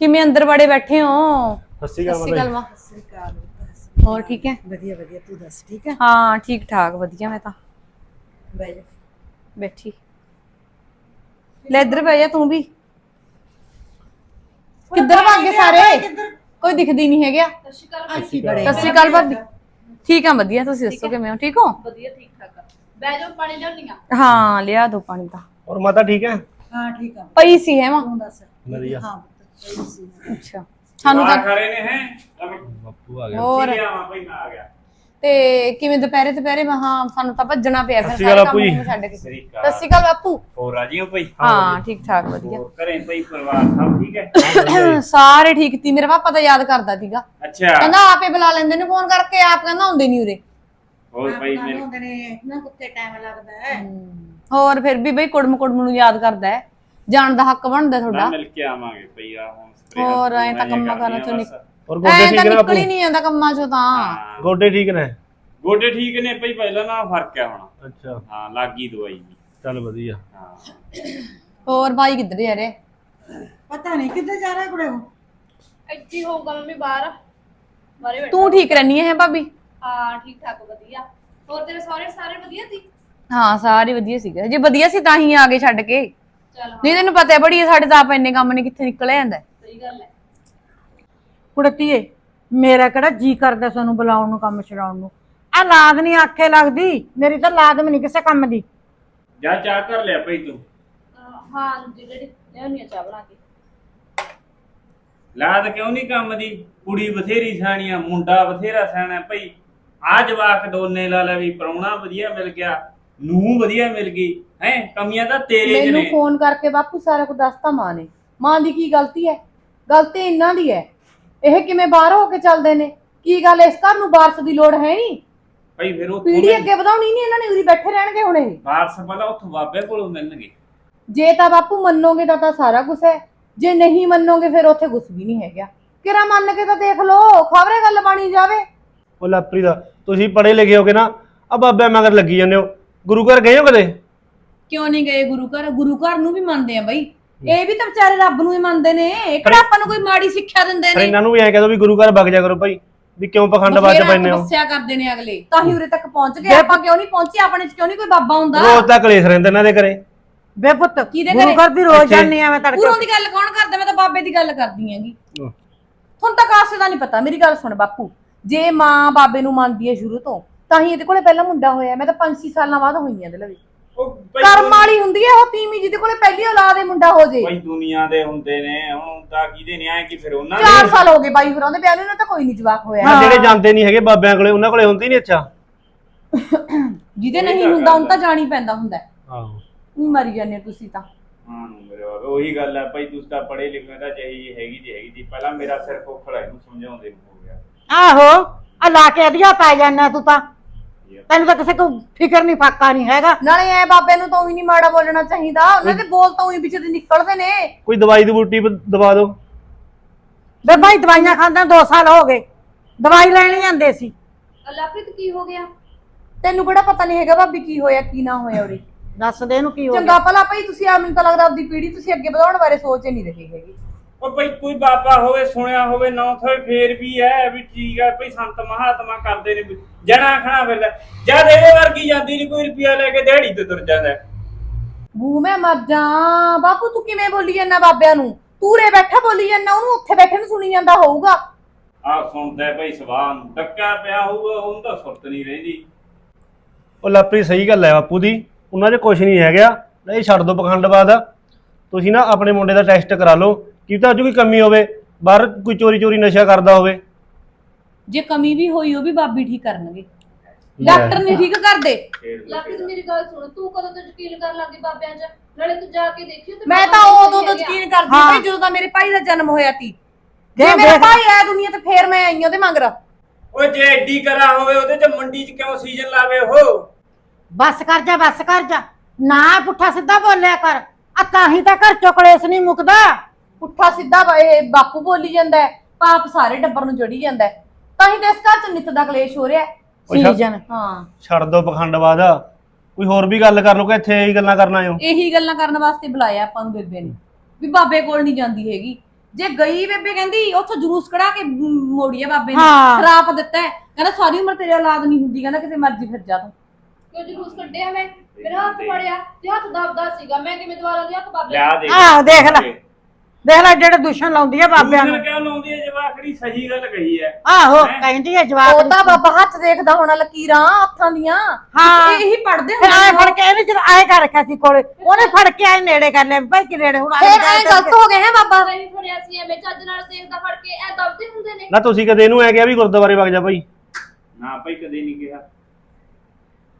ਕਿਵੇਂ ਅੰਦਰ ਵੜੇ ਬੈਠੇ ਹੋ
ਸੱਸੀ
ਸਤਿ ਸ਼੍ਰੀ ਅਕਾਲ ਮਾਂ ਹੋਰ ਠੀਕ ਹੈ
ਵਧੀਆ ਵਧੀਆ ਤੂੰ ਦੱਸ ਠੀਕ ਹੈ
ਹਾਂ ਠੀਕ ਠਾਕ ਵਧੀਆ ਮੈਂ ਤਾਂ ਬੈਠੀ ਲੈ ਇੱਧਰ ਬਹਿ ਜਾ ਤੂੰ ਵੀ ਕਿੱਧਰ ਭੱਗ ਗਏ ਸਾਰੇ ਕੋਈ ਦਿਖਦੀ ਨਹੀਂ ਹੈਗਾ ਸਤਿ ਸ਼੍ਰੀ ਅਕਾਲ ਭਾਬੀ ਠੀਕ ਆ ਵਧੀਆ ਤੁਸੀਂ ਦੱਸੋ ਕਿਵੇਂ ਹੋ? ਠੀਕ ਹੋ?
ਵਧੀਆ ਠੀਕ ਠਾਕ ਆ। ਬਹਿ ਜਾਓ ਪਾਣੀ ਲਿਆਉਣੀ ਆ।
ਹਾਂ ਲਿਆ ਦੋ ਪਾਣੀ ਤਾਂ।
ਔਰ ਮਾਤਾ ਠੀਕ ਹੈ?
ਹਾਂ ਠੀਕ ਆ।
ਪਈ ਸੀ ਹੈ ਮਾਂ?
ਵਧੀਆ।
ਅੱਛਾ। ਸਾਨੂੰ ਤਾਂ
ਬਾਪੂ ਆ ਗਿਆ।
ਹੋਰ? ਤੇ ਕਿਵੇਂ ਦੁਪਹਿਰੇ ਦੁਪਹਿਰੇ ਮਹਾ ਸਾਨੂੰ ਤਾਂ ਭੱਜਣਾ ਪਿਆ ਫਿਰ
ਸਤਿ ਸ਼੍ਰੀ
ਸਾਰੇ
ਅਕਾਲ
ਕੰਮ
ਜੀ।
ਕੁਮ ਛੱਡ ਕੇ। ਸਤਿ ਸ਼੍ਰੀ ਅਕਾਲ। ਬਾਪੂ।
ਹੋਰ ਰਾਜੀ ਹੋ ਭਾਈ?
ਹਾਂ ਠੀਕ ਠਾਕ ਵਧੀਆ।
ਹੋਰ ਘਰੇ ਭਾਈ ਪਰਿਵਾਰ ਸਭ ਠੀਕ ਹੈ?
ਸਾਰੇ ਠੀਕ ਤੀ ਮੇਰਾ ਪਾਪਾ ਤਾਂ ਯਾਦ ਕਰਦਾ ਸੀਗਾ।
ਅੱਛਾ।
ਕਹਿੰਦਾ ਆਪੇ ਬੁਲਾ ਲੈਂਦੇ ਨੇ ਫੋਨ ਕਰਕੇ ਆਪ ਕਹਿੰਦਾ ਹੁੰਦੇ ਨਹੀਂ ਉਰੇ।
ਹੋਰ ਭਾਈ ਮੇਰੇ
ਹੁੰਦੇ ਨੇ ਨਾ ਕੁੱਤੇ ਟਾਈਮ ਲੱਗਦਾ ਹੈ।
ਹੋਰ ਫਿਰ ਵੀ ਬਈ ਕੁੜਮ ਕੁੜਮ ਨੂੰ ਯਾਦ ਕਰਦਾ ਹੈ। ਜਾਣ ਦਾ ਹੱਕ ਬਣਦਾ
ਨਾਲ
ਤੁਹਾਡਾ।
ਮਿਲ ਕੇ ਆਵਾਂਗੇ ਭਾਈ ਆ ਹੁਣ spray
ਹੋਰ ਐਂ ਤਾਂ ਕੰਮਾਂ ਕਾਰਾਂ ਚੋਂ।
ਔਰ
ਐ
ਗੋਡੇ
ਤਾਂ
ਠੀਕ ਨੇ
ਨਿਕਲ ਹੀ ਨਹੀਂ ਜਾਂਦਾ ਕੰਮਾਂ ਚੋਂ ਤਾਂ।
ਹਾਂ,
ਗੋਡੇ ਠੀਕ ਨੇ?
ਗੋਡੇ ਠੀਕ ਨੇ ਭਾਈ ਪਹਿਲਾਂ ਨਾਲ ਫ਼ਰਕ ਆ ਹੁਣ।
ਅੱਛਾ।
ਹਾਂ ਲੱਗੀ ਦਵਾਈ ਵੀ।
ਚੱਲ ਵਧੀਆ।
ਹਾਂ।
ਹੋਰ ਭਾਈ ਕਿੱਧਰ ਜਾ ਰਹੇ?
ਪਤਾ ਨਹੀਂ ਕਿੱਥੇ ਜਾ ਰਿਹਾ ਕੁੜੇ ਉਹ?
ਇੱਥੇ ਹੀ ਹੋਊਗਾ ਮੰਮੀ ਬਾਹਰ। ਬਾਰੇ ਬੈਠਾ।
ਤੂੰ ਠੀਕ ਰਹਿਨੀ ਹੈ ਭਾਬੀ?
ਹਾਂ ਠੀਕ ਠਾਕ ਵਧੀਆ। ਹੋਰ ਤੇਰੇ ਸਾਰੇ ਸਾਰੇ ਵਧੀਆ ਸੀ?
ਹਾਂ ਸਾਰੇ ਵਧੀਆ ਸੀਗਾ। ਜੇ ਵਧੀਆ ਸੀ ਤਾਂ ਹੀ ਆ ਗਏ ਛੱਡ ਕੇ।
ਚਲ
ਨਹੀਂ ਤੈਨੂੰ ਪਤਾ ਹੈ ਬੜੀ ਸਾਡੇ ਤਾਂ ਆਪ ਇੰਨੇ ਕੰਮ ਨੇ ਕਿੱਥੇ ਨਿਕਲ ਜਾਂਦਾ ਹੈ।
ਸਹੀ ਗੱਲ ਹੈ।
ਕੁੜਤੀਏ ਮੇਰਾ ਕਿਹੜਾ ਜੀ ਕਰਦਾ ਸਾਨੂੰ ਬੁਲਾਉਣ ਨੂੰ ਕੰਮ ਛਡਾਉਣ ਨੂੰ। ਆ ਲਾਦ ਨਹੀਂ ਆਖੇ ਲੱਗਦੀ ਮੇਰੀ ਤਾਂ ਲਾਦਮ ਨਹੀਂ ਕਿਸੇ ਕੰਮ ਦੀ।
ਜਾ ਚਾਹ ਕਰ ਲਿਆ ਭਾਈ ਤੂੰ।
ਹਾਂ ਜਿਹੜੇ ਆ ਚਾਹ ਬਣਾ ਕੇ।
ਲਾਦ ਕਿਉਂ ਨਹੀਂ ਕੰਮ ਦੀ? ਕੁੜੀ ਬਥੇਰੀ ਸਿਆਣੀਆਂ ਮੁੰਡਾ ਬਥੇਰਾ ਸਿਆਣਾ ਭਾਈ। ਆ ਜਵਾਕ ਦੋਨੇ ਲਾ ਲੈ ਵੀ ਪ੍ਰਾਹੁਣਾ ਵਧੀਆ ਮਿਲ ਗਿਆ ਨੂੰ ਵਧੀਆ ਮਿਲ ਗਈ ਹੈ ਕਮੀਆਂ ਤਾਂ ਤੇਰੇ ਚ
ਮੈਨੂੰ
ਨੇ।
ਫੋਨ ਕਰਕੇ ਬਾਪੂ ਸਾਰਾ ਕੁਝ ਦੱਸਤਾ ਮਾਂ ਨੇ। ਮਾਂ ਦੀ ਕੀ ਗਲਤੀ ਹੈ? ਗਲਤੀ ਇਹਨਾਂ ਦੀ ਹੈ। ਇਹ ਕਿਵੇਂ ਬਾਹਰ ਹੋ ਕੇ ਚੱਲਦੇ ਨੇ? ਕੀ ਗੱਲ ਇਸ ਘਰ ਨੂੰ ਵਾਰਸ ਦੀ ਲੋੜ ਹੈ ਨਹੀਂ?
ਭਾਈ ਫਿਰ ਉਹ
ਪੀੜੀ ਅੱਗੇ ਵਧਾਉਣੀ ਨਹੀਂ ਇਹਨਾਂ ਨੇ ਉਰੀ ਬੈਠੇ ਰਹਿਣਗੇ ਹੁਣ। ਇਹ
ਵਾਰਸ ਪਹਿਲਾਂ ਉੱਥੋਂ ਬਾਬੇ ਕੋਲੋਂ ਮਿਲਣਗੇ।
ਜੇ ਤਾਂ ਬਾਪੂ ਮੰਨੋਗੇ ਤਾਂ ਤਾਂ ਸਾਰਾ ਕੁਝ ਹੈ। ਜੇ ਨਹੀਂ ਮੰਨੋਗੇ ਫਿਰ ਉੱਥੇ ਕੁਝ ਵੀ ਨਹੀਂ ਹੈਗਾ। ਕਿਰਾ ਮੰਨ ਕੇ ਤਾਂ ਦੇਖ ਲਓ ਖਬਰੇ ਗੱਲ ਬਣੀ ਜਾਵੇ।
ਉਹ ਲਾਪਰੀ ਦਾ ਤੁਸੀਂ ਪੜੇ ਲਿਖੇ ਹੋਗੇ ਨਾ ਆ ਬਾਬਿਆਂ ਮਗਰ ਲੱਗੀ ਜਾਂਦੇ ਹੋ। ਗੁਰੂ ਘਰ ਗਏ ਹੋ ਕਦੇ?
ਕਿਉਂ ਨਹੀਂ ਗਏ ਗੁਰੂ ਘਰ? ਗੁਰੂ ਘਰ ਨੂੰ ਵੀ ਮੰਨਦੇ ਆ ਬਈ। ਇਹ ਵੀ ਤਾਂ ਵਿਚਾਰੇ ਰੱਬ ਨੂੰ ਹੀ ਮੰਨਦੇ ਨੇ। ਇਹ ਕਿਹੜਾ ਆਪਾਂ ਨੂੰ ਕੋਈ ਮਾੜੀ ਸਿੱਖਿਆ ਦਿੰਦੇ ਨੇ?
ਇਹਨਾਂ ਨੂੰ ਵੀ ਐਂ ਕਹਿ ਦੋ ਵੀ ਗੁਰੂ ਘਰ ਵਗ ਜਾ ਕਰੋ ਭਾਈ ਵੀ ਕਿਉਂ ਪਖੰਡਬਾਜ਼ ਚ
ਬਥੇਰਾ
ਪੈਂਦੇ ਹੋ?
ਤਪੱਸਿਆ ਕਰਦੇ ਨੇ ਅਗਲੇ। ਤਾਂ ਹੀ ਉਰੇ ਤੱਕ ਪਹੁੰਚ ਗਏ। ਆਪਾਂ ਕਿਉਂ ਨਹੀਂ ਪਹੁੰਚੇ? ਆਪਣੇ ਚ ਕਿਉਂ ਨਹੀਂ ਕੋਈ ਬਾਬਾ ਹੁੰਦਾ?
ਰੋਜ਼ ਤਾਂ ਕਲੇਸ਼ ਰਹਿੰਦੇ ਇਹਨਾਂ ਦੇ ਘਰੇ।
ਬੇ ਪੁੱਤ
ਕਿਹਦੇ
ਗੁਰੂ
ਘਰੇ?
ਵੀ ਰੋਜ਼। ਜਾਂਦੀ ਆ ਮੈਂ ਤੜਕੇ।
ਪੂਰੋਂ ਦੀ ਗੱਲ ਕੌਣ ਕਰਦਾ? ਮੈਂ ਤਾਂ ਬਾਬੇ ਦੀ ਗੱਲ ਕਰਦੀ ਹੈਗੀ।
ਹਮ।
ਤੁਹਾਨੂੰ ਤਾਂ ਕਾਸੇ ਦਾ ਨਹੀਂ ਪਤਾ। ਮੇਰੀ ਗੱਲ ਸੁਣ ਬਾਪੂ। ਜੇ ਮਾਂ ਬਾਬੇ ਨੂੰ ਮੰਨਦੀ ਹੈ ਸ਼ੁਰੂ ਤੋਂ ਤਾਂ ਹੀ ਇਹਦੇ ਕੋਲੇ ਪਹਿਲਾ ਮੁੰਡਾ ਹੋਇਆ। ਮੈਂ ਤਾਂ 5-6 ਸਾਲਾਂ ਬਾਅਦ ਹੋਈ ਹਾਂ ਇਹਦੇ ਲਈ
ਉਹ ਭਾਈ
ਕਰਮ ਵਾਲੀ ਹੁੰਦੀ ਹੈ ਉਹ ਤੀਵੀਂ ਜਿਹਦੇ ਕੋਲੇ ਪਹਿਲੀ ਔਲਾਦ ਹੈ ਮੁੰਡਾ ਹੋ ਜੇ।
ਭਾਈ ਦੁਨੀਆ ਦੇ ਹੁੰਦੇ ਨੇ ਹੁਣ ਤਾਂ ਕਿਹਦੇ ਨੇ ਆਏ ਕਿ ਫਿਰ ਉਹਨਾਂ
4
ਦੇ?
ਸਾਲ ਹੋ ਗਏ ਬਾਈ ਹੋਰਾਂ ਦੇ ਵਿਆਹ ਨੂੰ ਇਹਨਾਂ ਤਾਂ ਕੋਈ ਨਹੀਂ ਜਵਾਕ ਹੋਇਆ।
ਆਹ ਜਿਹੜੇ ਜਾਂਦੇ ਨਹੀਂ ਹੈਗੇ ਬਾਬਿਆਂ ਕੋਲੇ ਉਹਨਾਂ ਕੋਲੇ ਹੁੰਦੀ ਨਹੀਂ ਅੱਛਾ
ਜਿਹਦੇ ਨਹੀਂ
ਤਾਂ
ਹੁੰਦਾ ਉਹਨੂੰ ਤਾਂ ਜਾਣੀ ਪੈਂਦਾ ਹੁੰਦਾ। ਹੈ।
ਆਹੋ।
ਨਹੀਂ ਮਰੀ ਜਾਂਦੇ ਹੋ ਤੁਸੀਂ ਤਾਂ।
ਹਾਂ ਨੂੰ ਮੇਰੇ ਬਾਬੇ ਉਹੀ ਗੱਲ ਹੈ। ਭਾਈ ਤੁਸੀਂ ਤਾਂ ਪੜੇ ਲਿਖੇ ਤਾਂ ਚਾਹੀ ਹੈਗੀ ਜੀ ਹੈਗੀ ਜੀ। ਪਹਿਲਾਂ ਮੇਰਾ ਸਿਰ ਕੋਖੜਾ ਇਹਨੂੰ ਸਮਝਾਉਂਦੇ ਨੂੰ ਹੋ। ਗਿਆ
ਆਹੋ ਆ ਲਾ ਕੇ ਅਧਿਆ ਪੈ ਜਾਣਾ ਤੂੰ ਤਾਂ। ਤੈਨੂੰ ਤਾਂ ਕਿਸੇ ਕੋ ਫਿਕਰ ਨਹੀਂ ਫਾਕਾ ਨਹੀਂ ਹੈਗਾ।
ਨਾਲੇ ਐ ਬਾਬੇ ਨੂੰ ਤਾਂ ਉਹੀ ਨਹੀਂ ਮਾੜਾ ਬੋਲਣਾ ਚਾਹੀਦਾ। ਉਹਨਾਂ ਦੇ ਬੋਲ ਤਾਂ ਉਹੀ ਵਿੱਚ ਦੀ ਨਿਕਲਦੇ ਨੇ।
ਕੋਈ ਦਵਾਈ ਦੀ ਬੂਟੀ ਦਵਾ ਦਿਓ।
ਬੇ ਭਾਈ ਦਵਾਈਆਂ ਖਾਂਦਾ 2 ਸਾਲ ਹੋ ਗਏ। ਦਵਾਈ ਲੈਣ ਜਾਂਦੇ ਸੀ।
ਲਾਪ੍ਰਿਤ ਕੀ ਹੋ ਗਿਆ?
ਤੈਨੂੰ ਕਿਹੜਾ ਪਤਾ ਨਹੀਂ ਹੈਗਾ ਭਾਬੀ ਕੀ ਹੋਇਆ ਕੀ ਨਾ ਹੋਇਆ ਉਰੇ।
ਦੱਸ ਦੇ ਇਹਨੂੰ ਕੀ ਹੋ
ਚੰਗਾ ਭਲਾ ਭਾਈ ਤੁਸੀਂ ਆ ਮੈਨੂੰ ਤਾਂ ਲੱਗਦਾ ਆਪਦੀ ਪੀੜ੍ਹੀ ਤੁਸੀਂ ਅੱਗੇ ਵਧਾਉਣ ਬਾਰੇ ਸੋਚ ਹੀ ਨਹੀਂ ਰਹੇ ਹੈਗੇ।
ਉਹ ਭਾਈ ਕੋਈ ਬਾਬਾ ਹੋਵੇ ਸੁਣਿਆ ਹੋਵੇ ਨਾ ਹੋਵੇ ਫੇਰ ਵੀ ਹੈ ਵੀ ਠੀਕ ਹੈ ਭਾਈ ਸੰਤ ਮਹਾਤਮਾ ਕਰਦੇ ਨੇ ਜਣਾ ਖਣਾ ਫਿਰਦਾ ਜਦ ਇਹਦੇ ਵਰਗੀ ਜਾਂਦੀ ਨਹੀਂ ਕੋਈ ਰੁਪਿਆ ਲੈ ਕੇ ਦਿਹਾੜੀ ਤੇ ਤੁਰ ਜਾਂਦਾ।
ਬੂ ਮੈਂ ਮਰ ਜਾ ਬਾਪੂ ਤੂੰ ਕਿਵੇਂ ਬੋਲੀ ਜਾਂਦਾ ਬਾਬਿਆਂ ਨੂੰ? ਤੂਰੇ ਬੈਠਾ ਬੋਲੀ ਜਾਂਦਾ ਉਹਨੂੰ ਉੱਥੇ ਬੈਠੇ ਨੂੰ ਸੁਣੀ ਜਾਂਦਾ ਹੋਊਗਾ।
ਆਹ ਸੁਣਦਾ ਭਾਈ ਸਵਾਹ ਨੂੰ। ਡੱਕਾ ਪਿਆ ਹੋਊਗਾ ਉਹਨੂੰ ਤਾਂ ਸੁਰਤ ਨਹੀਂ ਰਹਿੰਦੀ।
ਉਹ ਲਾਪਰੀ ਸਹੀ ਗੱਲ ਹੈ ਬਾਪੂ ਦੀ। ਉਹਨਾਂ 'ਚ ਕੁਝ ਨਹੀਂ ਹੈਗਾ। ਇਹ ਛੱਡ ਦੋ ਪਖੰਡਬਾਦ ਤੁਸੀਂ ਨਾ ਆਪਣੇ ਮੁੰਡੇ ਦਾ ਟੈਸਟ ਕਰਾ ਲਓ। ਕੀ ਤਾਂ ਅੱਜ ਕੋਈ ਕਮੀ ਹੋਵੇ? ਬਾਹਰ ਕੋਈ ਚੋਰੀ ਚੋਰੀ ਨਸ਼ਾ ਕਰਦਾ ਹੋਵੇ?
ਜੇ ਕਮੀ ਵੀ ਹੋਈ ਉਹ ਵੀ ਬਾਬੀ ਠੀਕ ਕਰਨਗੇ। ਡਾਕਟਰ ਨਹੀਂ ਠੀਕ ਕਰਦੇ।
ਫੇਰ
ਲਾਪ੍ਰਿਤ ਮੇਰੀ ਗੱਲ ਸੁਣ। ਤੂੰ ਕਦੋਂ ਤੋਂ ਯਕੀਨ ਕਰਨ ਲੱਗੀ ਬਾਬਿਆਂ 'ਚ? ਨਾਲੇ ਤੂੰ ਜਾ ਕੇ ਦੇਖਿਓ ਤੇ
ਮੈਂ ਤਾਂ ਉਦੋਂ ਤੋਂ ਯਕੀਨ ਕਰਦੀ
ਹਾਂ।
ਸੀ ਜਦੋਂ ਦਾ ਮੇਰੇ ਭਾਈ ਦਾ ਜਨਮ ਹੋਇਆ ਸੀ।
ਜੇ
ਮੇਰਾ
ਦੇਖ-
ਭਾਈ ਆਇਆ ਦੁਨੀਆ ਤੇ ਫੇਰ ਮੈਂ ਆਈ ਉਹਦੇ ਮੰਗਰ।
ਓਏ ਜੇ ਐਡੀ ਕਰਾ ਹੋਵੇ ਉਹਦੇ ਚ ਮੰਡੀ ਚ ਕਿਉਂ ਸੀਜ਼ਨ ਲਾਵੇ ਉਹ?
ਬਸ ਕਰ ਜਾ ਬਸ ਕਰ ਜਾ। ਨਾ ਪੁੱਠਾ ਸਿੱਧਾ ਬੋਲਿਆ ਕਰ। ਆ ਤਾਂ ਹੀ ਤਾਂ ਘਰ ਚੋਂ ਕਲੇਸ਼ ਨਹੀਂ ਮੁੱਕਦਾ।
ਪੁੱਠਾ ਸਿੱਧਾ ਬ- ਇਹ ਬਾਪੂ ਬੋਲੀ ਜਾਂਦਾ ਹੈ ਪਾਪ ਸਾਰੇ ਟੱਬਰ ਨੂੰ ਜੜੀ ਜਾਂਦਾ ਹੈ। ਤਾਂ ਹੀ ਤਾਂ ਇਸ ਘਰ ਚ ਨਿੱਤ ਦਾ ਕਲੇਸ਼ ਹੋ ਰਿਹਾ ਹੈ।
ਸੀਜ਼ਨ।
ਹਾਂ।
ਛੱਡ ਦੋ ਪਖੰਡਬਾਦ ਕੋਈ ਹੋਰ ਵੀ ਗੱਲ ਕਰ ਲਓ ਕਿ ਇੱਥੇ ਇਹੀ ਗੱਲਾਂ ਕਰਨਾ ਆਇਓ
ਇਹੀ ਗੱਲਾਂ ਕਰਨ ਵਾਸਤੇ ਬੁਲਾਇਆ ਆਪਾਂ ਨੂੰ ਬੇਬੇ ਨੇ। ਵੀ ਬਾਬੇ ਕੋਲ ਨਹੀਂ ਜਾਂਦੀ ਹੈਗੀ। ਜੇ ਗਈ ਬੇਬੇ ਕਹਿੰਦੀ ਉੱਥੋਂ ਜਲੂਸ ਕਢਾ ਕੇ ਮ, ਮੋੜੀ ਆ ਬਾਬੇ ਨੇ।
ਹਾਂ।
ਦਿੱਤਾ ਹੈ। ਕਹਿੰਦਾ ਸਾਰੀ ਉਮਰ ਤੇਰੀ ਔਲਾਦ ਨਹੀਂ ਹੁੰਦੀ। ਕਹਿੰਦਾ ਕਿਤੇ ਮਰਜ਼ੀ ਫਿਰ ਜਾ ਤੂੰ।
ਕਿਉਂ ਜਲੂਸ ਕੱਢਿਆ ਮੈਂ? ਮੇਰਾ ਹੱਥ ਫੜਿਆ। ਤੇ ਹੱਥ ਦਬਦਾ ਸੀਗਾ ਮੈਂ ਕਿਵੇਂ ਦੁਬਾਰਾ ਦੇ ਹੱਥ ਬਾਬੇ
ਲਿਆ ਦੇ।
ਆਹ, ਦੇਖ ਲੈ। ਦੇਖ ਲੈ ਜਿਹੜੇ ਦੁਸ਼ਮਣ ਲਾਉਂਦੀ ਆ ਬਾਬਿਆਂ ਨੂੰ।
ਕਿਉਂ ਲਾਉਂਦੀ ਹੈ ਜਵਾਖੜੀ ਸਹੀ ਗੱਲ ਕਹੀ ਹੈ
ਆਹੋ
ਹੈਂ?
ਕਹਿੰਦੀ ਹੈ ਜਵਾਬ
ਉਹ ਤਾਂ ਬਾਬਾ ਹੱਥ ਦੇਖਦਾ ਹੋਣਾ ਲਕੀਰਾਂ ਹੱਥਾਂ ਦੀਆਂ।
ਹਾਂ।
ਇਹੀ ਪੜਦੇ
ਫਿਰ ਆਏ ਫੜ ਕੇ ਇਹਨੇ ਜਦ ਆਏ ਕਰ ਰੱਖਿਆ ਸੀ ਕੋਲੇ। ਉਹਨੇ ਫੜ ਕੇ ਆਏ ਨੇੜੇ ਕਰ ਲਿਆ ਵੀ ਭਾਈ ਕਿ ਨੇੜੇ ਹੁਣ ਆਏ
ਫਿਰ ਐ ਗਲਤ ਹੋ ਗਏ ਹੈ ਬਾਬਾ।
ਨਹੀਂ ਫੜਿਆ ਸੀ ਐਵੇਂ ਚੱਜ ਨਾਲ ਦੇਖਦਾ ਫੜ ਕੇ ਐ ਦਬਦੇ ਹੁੰਦੇ ਨੇ।
ਨਾ ਤੁਸੀਂ ਕਦੇ ਇਹਨੂੰ ਐ ਕਿਹਾ ਵੀ ਗੁਰਦੁਆਰੇ ਵਗ ਜਾ ਭਾਈ
ਨਾ ਭਾਈ ਕਦੇ ਨਹੀਂ ਕਿਹਾ।